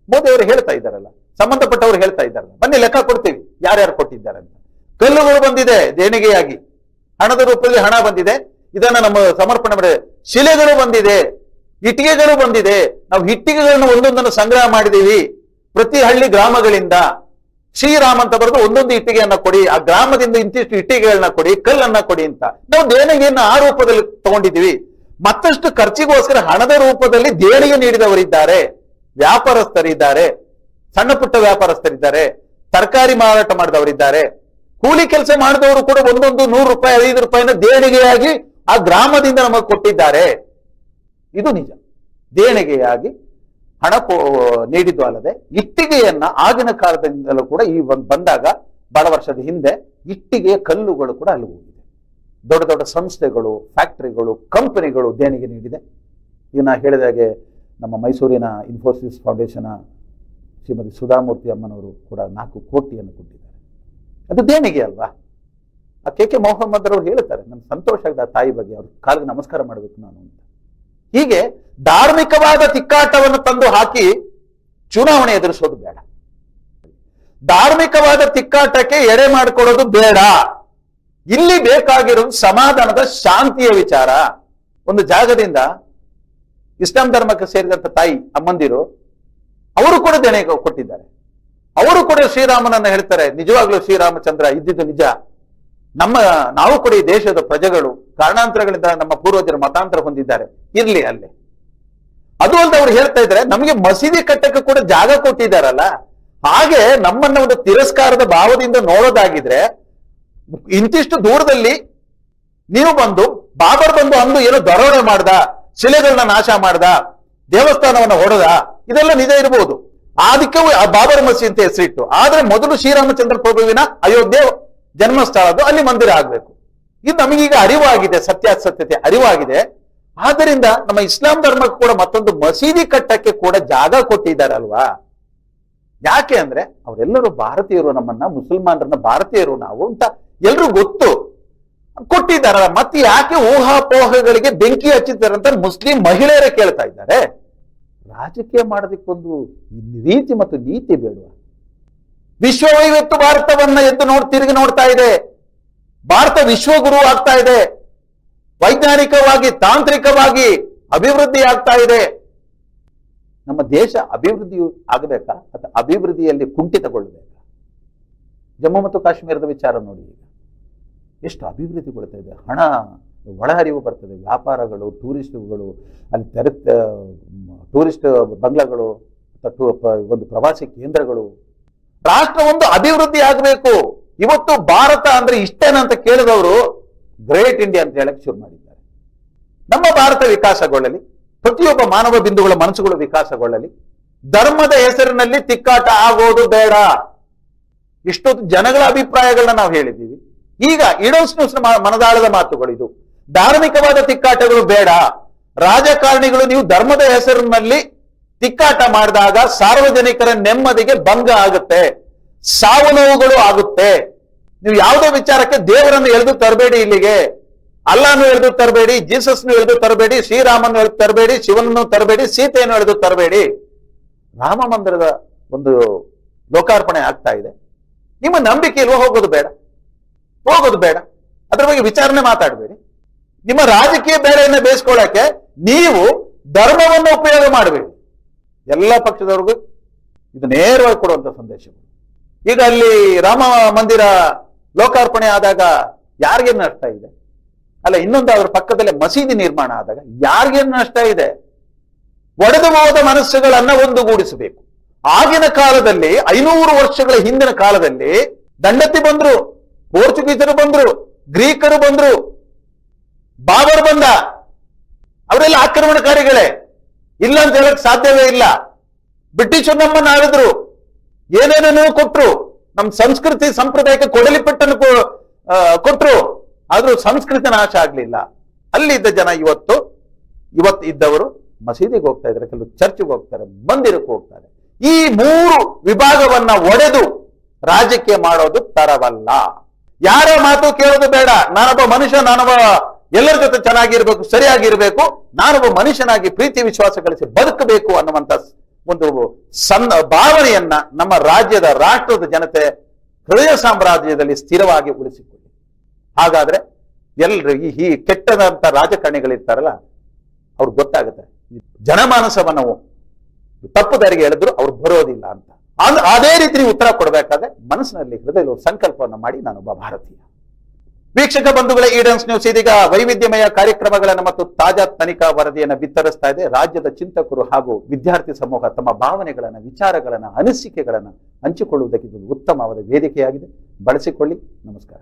ಮೋದಿ ಅವರು ಹೇಳ್ತಾ ಇದ್ದಾರಲ್ಲ, ಸಂಬಂಧಪಟ್ಟವರು ಹೇಳ್ತಾ ಇದ್ದಾರೆ ಬನ್ನಿ ಲೆಕ್ಕ ಕೊಡ್ತೀವಿ, ಯಾರ್ಯಾರು ಕೊಟ್ಟಿದ್ದಾರೆ ಅಂತ. ಕಲ್ಲುಗಳು ಬಂದಿದೆ, ದೇಣಿಗೆಯಾಗಿ. ಹಣದ ರೂಪದಲ್ಲಿ ಹಣ ಬಂದಿದೆ ಇದನ್ನ ನಮ್ಮ ಸಮರ್ಪಣೆ ಮಾಡಿದೆ ಶಿಲೆಗಳು ಬಂದಿದೆ, ಇಟ್ಟಿಗೆಗಳು ಬಂದಿದೆ. ನಾವು ಇಟ್ಟಿಗೆಗಳನ್ನು ಒಂದೊಂದನ್ನು ಸಂಗ್ರಹ ಮಾಡಿದೀವಿ ಪ್ರತಿ ಹಳ್ಳಿ ಗ್ರಾಮಗಳಿಂದ. ಶ್ರೀರಾಮ್ ಅಂತ ಬರೆದು ಒಂದೊಂದು ಇಟ್ಟಿಗೆಯನ್ನ ಕೊಡಿ, ಆ ಗ್ರಾಮದಿಂದ ಇಂತಿಷ್ಟು ಇಟ್ಟಿಗೆಗಳನ್ನ ಕೊಡಿ, ಕಲ್ಲನ್ನ ಕೊಡಿ ಅಂತ. ನಾವು ದೇಣಿಗೆಯನ್ನ ಆ ರೂಪದಲ್ಲಿ ತಗೊಂಡಿದ್ದೀವಿ. ಮತ್ತಷ್ಟು ಖರ್ಚಿಗೋಸ್ಕರ ಹಣದ ರೂಪದಲ್ಲಿ ದೇಣಿಗೆ ನೀಡಿದವರಿದ್ದಾರೆ. ವ್ಯಾಪಾರಸ್ಥರಿದ್ದಾರೆ, ಸಣ್ಣ ಪುಟ್ಟ ವ್ಯಾಪಾರಸ್ಥರಿದ್ದಾರೆ, ತರಕಾರಿ ಮಾರಾಟ ಮಾಡಿದವರಿದ್ದಾರೆ. ಕೂಲಿ ಕೆಲಸ ಮಾಡಿದವರು ಕೂಡ ಒಂದೊಂದು ನೂರು ರೂಪಾಯಿ, ಐದು ರೂಪಾಯಿನ ದೇಣಿಗೆಯಾಗಿ ಆ ಗ್ರಾಮದಿಂದ ನಮಗೆ ಕೊಟ್ಟಿದ್ದಾರೆ. ಇದು ನಿಜ. ದೇಣಿಗೆಯಾಗಿ ಹಣ ನೀಡಿದ್ದು ಅಲ್ಲದೆ ಇಟ್ಟಿಗೆಯನ್ನ ಆಗಿನ ಕಾಲದಿಂದಲೂ ಕೂಡ ಈ ಬಂದಾಗ ಬಹಳ ವರ್ಷದ ಹಿಂದೆ ಇಟ್ಟಿಗೆಯ ಕಲ್ಲುಗಳು ಕೂಡ ಅಲ್ಲಿ ಹೋಗಿದೆ. ದೊಡ್ಡ ದೊಡ್ಡ ಸಂಸ್ಥೆಗಳು, ಫ್ಯಾಕ್ಟರಿಗಳು, ಕಂಪನಿಗಳು ದೇಣಿಗೆ ನೀಡಿದೆ. ಈಗ ನಾ ಹೇಳಿದ ಹಾಗೆ ನಮ್ಮ ಮೈಸೂರಿನ ಇನ್ಫೋಸಿಸ್ ಫೌಂಡೇಶನ್ ಶ್ರೀಮತಿ ಸುಧಾಮೂರ್ತಿ ಅಮ್ಮನವರು ಕೂಡ ನಾಲ್ಕು ಕೋಟಿಯನ್ನು ಕೊಟ್ಟಿದ್ದಾರೆ. ಅದು ದೇಣಿಗೆ ಅಲ್ವಾ? ಆ ಕೆ ಕೆ ಮೊಹಮ್ಮದ್ ಅವರು ಹೇಳ್ತಾರೆ ನಮ್ಗೆ ಸಂತೋಷ ಆಗಿದೆ ಆ ತಾಯಿ ಬಗ್ಗೆ, ಅವ್ರ ಕಾಲಿಗೆ ನಮಸ್ಕಾರ ಮಾಡಬೇಕು ನಾನು ಅಂತ. ಹೀಗೆ ಧಾರ್ಮಿಕವಾದ ತಿಕ್ಕಾಟವನ್ನು ತಂದು ಹಾಕಿ ಚುನಾವಣೆ ಎದುರಿಸೋದು ಬೇಡ. ಧಾರ್ಮಿಕವಾದ ತಿಕ್ಕಾಟಕ್ಕೆ ಎಡೆ ಮಾಡಿಕೊಡೋದು ಬೇಡ. ಇಲ್ಲಿ ಬೇಕಾಗಿರೋದು ಸಮಾಧಾನದ ಶಾಂತಿಯ ವಿಚಾರ. ಒಂದು ಜಾಗದಿಂದ ಇಸ್ಲಾಂ ಧರ್ಮಕ್ಕೆ ಸೇರಿದಂತ ತಾಯಿ, ಅಮ್ಮಂದಿರು, ಅವರು ಕೂಡ ದೇಣೆ ಕೊಟ್ಟಿದ್ದಾರೆ. ಅವರು ಕೂಡ ಶ್ರೀರಾಮನನ್ನ ಹೇಳ್ತಾರೆ, ನಿಜವಾಗ್ಲೂ ಶ್ರೀರಾಮಚಂದ್ರ ಇದ್ದಿದ್ದು ನಿಜ. ನಮ್ಮ ನಾವು ಕೂಡ ಈ ದೇಶದ ಪ್ರಜೆಗಳು ಕಾರಣಾಂತರಗಳಿಂದ ನಮ್ಮ ಪೂರ್ವಜರು ಮತಾಂತರ ಹೊಂದಿದ್ದಾರೆ. ಇರ್ಲಿ ಅಲ್ಲಿ. ಅದು ಅಲ್ಲದೆ ಅವ್ರು ಹೇಳ್ತಾ ಇದ್ರೆ ನಮಗೆ ಮಸೀದಿ ಕಟ್ಟಕ್ಕೆ ಕೂಡ ಜಾಗ ಕೊಟ್ಟಿದ್ದಾರಲ್ಲ. ಹಾಗೆ ನಮ್ಮನ್ನ ಒಂದು ತಿರಸ್ಕಾರದ ಭಾವದಿಂದ ನೋಡೋದಾಗಿದ್ರೆ ಇಂತಿಷ್ಟು ದೂರದಲ್ಲಿ ನೀವು ಬಂದು, ಬಾಬರ್ ಬಂದು ಅಂದು ಏನೋ ದರೋಡೆ ಮಾಡ್ದ ಶಿಲೆಗಳನ್ನ ನಾಶ ಮಾಡ್ದ, ದೇವಸ್ಥಾನವನ್ನ ಹೊಡೆದ, ಇದೆಲ್ಲ ನಿಜ ಇರಬಹುದು ಅದಕ್ಕೆ ಬಾಬರ್ ಮಸೀದಿ ಅಂತ ಹೆಸರಿಟ್ಟು. ಆದ್ರೆ ಮೊದಲು ಶ್ರೀರಾಮಚಂದ್ರ ಪ್ರಭುವಿನ ಅಯೋಧ್ಯೆ ಜನ್ಮಸ್ಥಳ ಅದು, ಅಲ್ಲಿ ಮಂದಿರ ಆಗ್ಬೇಕು. ಇದು ನಮಗೀಗ ಅರಿವಾಗಿದೆ, ಸತ್ಯಾಸತ್ಯತೆ ಅರಿವಾಗಿದೆ. ಆದ್ದರಿಂದ ನಮ್ಮ ಇಸ್ಲಾಂ ಧರ್ಮಕ್ಕೆ ಕೂಡ ಮತ್ತೊಂದು ಮಸೀದಿ ಕಟ್ಟಕ್ಕೆ ಕೂಡ ಜಾಗ ಕೊಟ್ಟಿದ್ದಾರಲ್ವಾ? ಯಾಕೆ ಅಂದ್ರೆ ಅವರೆಲ್ಲರೂ ಭಾರತೀಯರು, ನಮ್ಮನ್ನ ಮುಸಲ್ಮಾನರನ್ನ ಭಾರತೀಯರು ನಾವು ಅಂತ ಎಲ್ಲರೂ ಗೊತ್ತು. ಕೊಟ್ಟಿದ್ದಾರಲ್ಲ, ಮತ್ತೆ ಯಾಕೆ ಊಹಾಪೋಹಗಳಿಗೆ ಬೆಂಕಿ ಹಚ್ಚಿದ್ದಾರೆ ಅಂತ ಮುಸ್ಲಿಂ ಮಹಿಳೆಯರೇ ಕೇಳ್ತಾ ಇದ್ದಾರೆ. ರಾಜಕೀಯ ಮಾಡೋದಕ್ಕೊಂದು ರೀತಿ ಮತ್ತು ನೀತಿ ಬೇಡುವ? ವಿಶ್ವ ಇವತ್ತು ಭಾರತವನ್ನ ಎದ್ದು ನೋಡ್, ತಿರುಗಿ ನೋಡ್ತಾ ಇದೆ. ಭಾರತ ವಿಶ್ವಗುರು ಆಗ್ತಾ ಇದೆ. ವೈಜ್ಞಾನಿಕವಾಗಿ, ತಾಂತ್ರಿಕವಾಗಿ ಅಭಿವೃದ್ಧಿ ಆಗ್ತಾ ಇದೆ. ನಮ್ಮ ದೇಶ ಅಭಿವೃದ್ಧಿಯು ಆಗಬೇಕಾ? ಅಥವಾ ಅಭಿವೃದ್ಧಿಯಲ್ಲಿ ಕುಂಠಿತಗೊಳ್ಳಬೇಕಾ? ಜಮ್ಮು ಮತ್ತು ಕಾಶ್ಮೀರದ ವಿಚಾರ ನೋಡಿ ಈಗ. ಎಷ್ಟು ಅಭಿವೃದ್ಧಿಗೊಳ್ತಾ ಇದೆ. ಹಣ, ಒಳಹರಿವು ಬರ್ತದೆ. ವ್ಯಾಪಾರಗಳು, ಟೂರಿಸ್ಟ್ಗಳು, ಅಲ್ಲಿ ತೆರೆತ, ಟೂರಿಸ್ಟ್ ಬಂಗ್ಲಾಗಳು ಒಂದು ಪ್ರವಾಸಿ ಕೇಂದ್ರಗಳು. ರಾಷ್ಟ್ರ ಒಂದು ಅಭಿವೃದ್ಧಿ ಆಗಬೇಕು. ಇವತ್ತು ಭಾರತ ಅಂದ್ರೆ ಇಷ್ಟೇನಂತ ಕೇಳಿದವರು ಗ್ರೇಟ್ ಇಂಡಿಯಾ ಅಂತ ಹೇಳಕ್ ಶುರು ಮಾಡಿದ್ದಾರೆ. ನಮ್ಮ ಭಾರತ ವಿಕಾಸಗೊಳ್ಳಲಿ, ಪ್ರತಿಯೊಬ್ಬ ಮಾನವ ಬಿಂದುಗಳ ಮನಸ್ಸುಗಳು ವಿಕಾಸಗೊಳ್ಳಲಿ, ಧರ್ಮದ ಹೆಸರಿನಲ್ಲಿ ತಿಕ್ಕಾಟ ಆಗೋದು ಬೇಡ. ಇಷ್ಟೊಂದು ಜನಗಳ ಅಭಿಪ್ರಾಯಗಳನ್ನ ನಾವು ಹೇಳಿದ್ದೀವಿ. ಈಗ ಇಡೋಸ್ನು ಮನದಾಳದ ಮಾತುಗಳು ಇದು. ಧಾರ್ಮಿಕವಾದ ತಿಕ್ಕಾಟಗಳು ಬೇಡ. ರಾಜಕಾರಣಿಗಳು ನೀವು ಧರ್ಮದ ಹೆಸರಿನಲ್ಲಿ ತಿಕ್ಕಾಟ ಮಾಡಿದಾಗ ಸಾರ್ವಜನಿಕರ ನೆಮ್ಮದಿಗೆ ಭಂಗ ಆಗುತ್ತೆ, ಸಾವು ನೋವುಗಳು ಆಗುತ್ತೆ. ನೀವು ಯಾವುದೇ ವಿಚಾರಕ್ಕೆ ದೇವರನ್ನು ಎಳೆದು ತರಬೇಡಿ ಇಲ್ಲಿಗೆ. ಅಲ್ಲಾನು ಎಳೆದು ತರಬೇಡಿ, ಜೀಸಸ್ನು ಎಳೆದು ತರಬೇಡಿ ಶ್ರೀರಾಮನ್ನು ಎಳೆದು ತರಬೇಡಿ, ಶಿವನನ್ನು ತರಬೇಡಿ, ಸೀತೆಯನ್ನು ಎಳೆದು ತರಬೇಡಿ. ರಾಮ ಮಂದಿರದ ಒಂದು ಲೋಕಾರ್ಪಣೆ ಆಗ್ತಾ ಇದೆ. ನಿಮ್ಮ ನಂಬಿಕೆ ಇಲ್ವೋ? ಹೋಗೋದು ಬೇಡ. ಹೋಗೋದು ಬೇಡ. ಅದ್ರ ಬಗ್ಗೆ ವಿಚಾರಣೆ ಮಾತಾಡಬೇಡಿ. ನಿಮ್ಮ ರಾಜಕೀಯ ಬೇಡೆಯನ್ನು ಬೇಯಿಸ್ಕೊಳ್ಳಕ್ಕೆ ನೀವು ಧರ್ಮವನ್ನು ಉಪಯೋಗ ಮಾಡಬೇಡಿ. ಎಲ್ಲ ಪಕ್ಷದವ್ರಿಗೂ ಇದು ನೇರವಾಗಿ ಕೊಡುವಂತ ಸಂದೇಶ. ಈಗ ಅಲ್ಲಿ ರಾಮ ಮಂದಿರ ಲೋಕಾರ್ಪಣೆ ಆದಾಗ ಯಾರಿಗೇನು ನಷ್ಟ ಇದೆ? ಅಲ್ಲ, ಇನ್ನೊಂದು ಅದರ ಪಕ್ಕದಲ್ಲೇ ಮಸೀದಿ ನಿರ್ಮಾಣ ಆದಾಗ ಯಾರಿಗೇನು ನಷ್ಟ ಇದೆ? ಒಡೆದು ಹೋದ ಮನಸ್ಸುಗಳನ್ನ ಒಂದುಗೂಡಿಸಬೇಕು. ಆಗಿನ ಕಾಲದಲ್ಲಿ, ಐನೂರು ವರ್ಷಗಳ ಹಿಂದಿನ ಕಾಲದಲ್ಲಿ ದಂಡತಿ ಬಂದ್ರು, ಪೋರ್ಚುಗೀಸರು ಬಂದ್ರು, ಗ್ರೀಕರು ಬಂದ್ರು, ಬಾಬರ್ ಬಂದ, ಅವರೆಲ್ಲ ಆಕ್ರಮಣಕಾರಿಗಳೇ. ಇಲ್ಲ ಅಂತ ಹೇಳಕ್ ಸಾಧ್ಯವೇ ಇಲ್ಲ. ಬ್ರಿಟಿಷರು ನಮ್ಮನ್ನ ಆಳಿದ್ರು ಏನೇನೇನೋ ಕೊಟ್ರು. ನಮ್ ಸಂಸ್ಕೃತಿ ಸಂಪ್ರದಾಯಕ್ಕೆ ಕೊಡಲಿ ಪೆಟ್ಟನ್ನು ಕೊಟ್ರು. ಆದ್ರೂ ಸಂಸ್ಕೃತಿ ನಾಶ ಆಗ್ಲಿಲ್ಲ. ಅಲ್ಲಿದ್ದ ಜನ ಇವತ್ತು ಇವತ್ತು ಇದ್ದವರು ಮಸೀದಿಗೆ ಹೋಗ್ತಾ ಇದ್ದಾರೆ. ಕೆಲವು ಚರ್ಚ್ಗೆ ಹೋಗ್ತಾರೆ, ಮಂದಿರಕ್ಕೆ ಹೋಗ್ತಾರೆ. ಈ ಮೂರು ವಿಭಾಗವನ್ನ ಒಡೆದು ರಾಜಕೀಯ ಮಾಡೋದು ತರವಲ್ಲ. ಯಾರ ಮಾತು ಕೇಳೋದು ಬೇಡ. ನಾನೊಬ್ಬ ಮನುಷ್ಯ, ನಾನೊಬ್ಬ ಎಲ್ಲರ ಜೊತೆ ಚೆನ್ನಾಗಿರ್ಬೇಕು, ಸರಿಯಾಗಿರ್ಬೇಕು ನಾನೊಬ್ಬ ಮನುಷ್ಯನಾಗಿ ಪ್ರೀತಿ, ವಿಶ್ವಾಸ ಗಳಿಸಿ ಬದುಕಬೇಕು ಅನ್ನುವಂತ ಒಂದು ಸಣ್ಣ ಭಾವನೆಯನ್ನ ನಮ್ಮ ರಾಜ್ಯದ ರಾಷ್ಟ್ರದ ಜನತೆ ಹೃದಯ ಸಾಮ್ರಾಜ್ಯದಲ್ಲಿ ಸ್ಥಿರವಾಗಿ ಉಳಿಸಿಕೊಳ್ಳಿ. ಹಾಗಾದ್ರೆ ಎಲ್ರು ಈ ಈ ಕೆಟ್ಟದಂತ ರಾಜಕಾರಣಿಗಳಿರ್ತಾರಲ್ಲ ಅವ್ರಿಗೆ ಗೊತ್ತಾಗುತ್ತೆ. ಜನಮಾನಸವನ್ನು ತಪ್ಪು ದಾರಿಗೆ ಹೇಳಿದ್ರು ಅವ್ರು ಬರೋದಿಲ್ಲ ಅಂತ. ಅದ್- ಅದೇ ರೀತಿ ಉತ್ತರ ಕೊಡಬೇಕಾದ್ರೆ ಮನಸ್ಸಿನಲ್ಲಿ ಹೃದಯ ಸಂಕಲ್ಪವನ್ನು ಮಾಡಿ ನಾನೊಬ್ಬ ಭಾರತೀಯ. ವೀಕ್ಷಕ ಬಂಧುಗಳ ಈಡನ್ಸ್ ನ್ಯೂಸ್ ಇದೀಗ ವೈವಿಧ್ಯಮಯ ಕಾರ್ಯಕ್ರಮಗಳನ್ನು ಮತ್ತು ತಾಜಾ ತನಿಖಾ ವರದಿಯನ್ನು ಬಿತ್ತರಿಸ್ತಾ ಇದೆ. ರಾಜ್ಯದ ಚಿಂತಕರು ಹಾಗೂ ವಿದ್ಯಾರ್ಥಿ ಸಮೂಹ ತಮ್ಮ ಭಾವನೆಗಳನ್ನು, ವಿಚಾರಗಳನ್ನು, ಅನಿಸಿಕೆಗಳನ್ನು ಹಂಚಿಕೊಳ್ಳುವುದಕ್ಕೆ ಉತ್ತಮವಾದ ವೇದಿಕೆಯಾಗಿದೆ. ಬಳಸಿಕೊಳ್ಳಿ. ನಮಸ್ಕಾರ.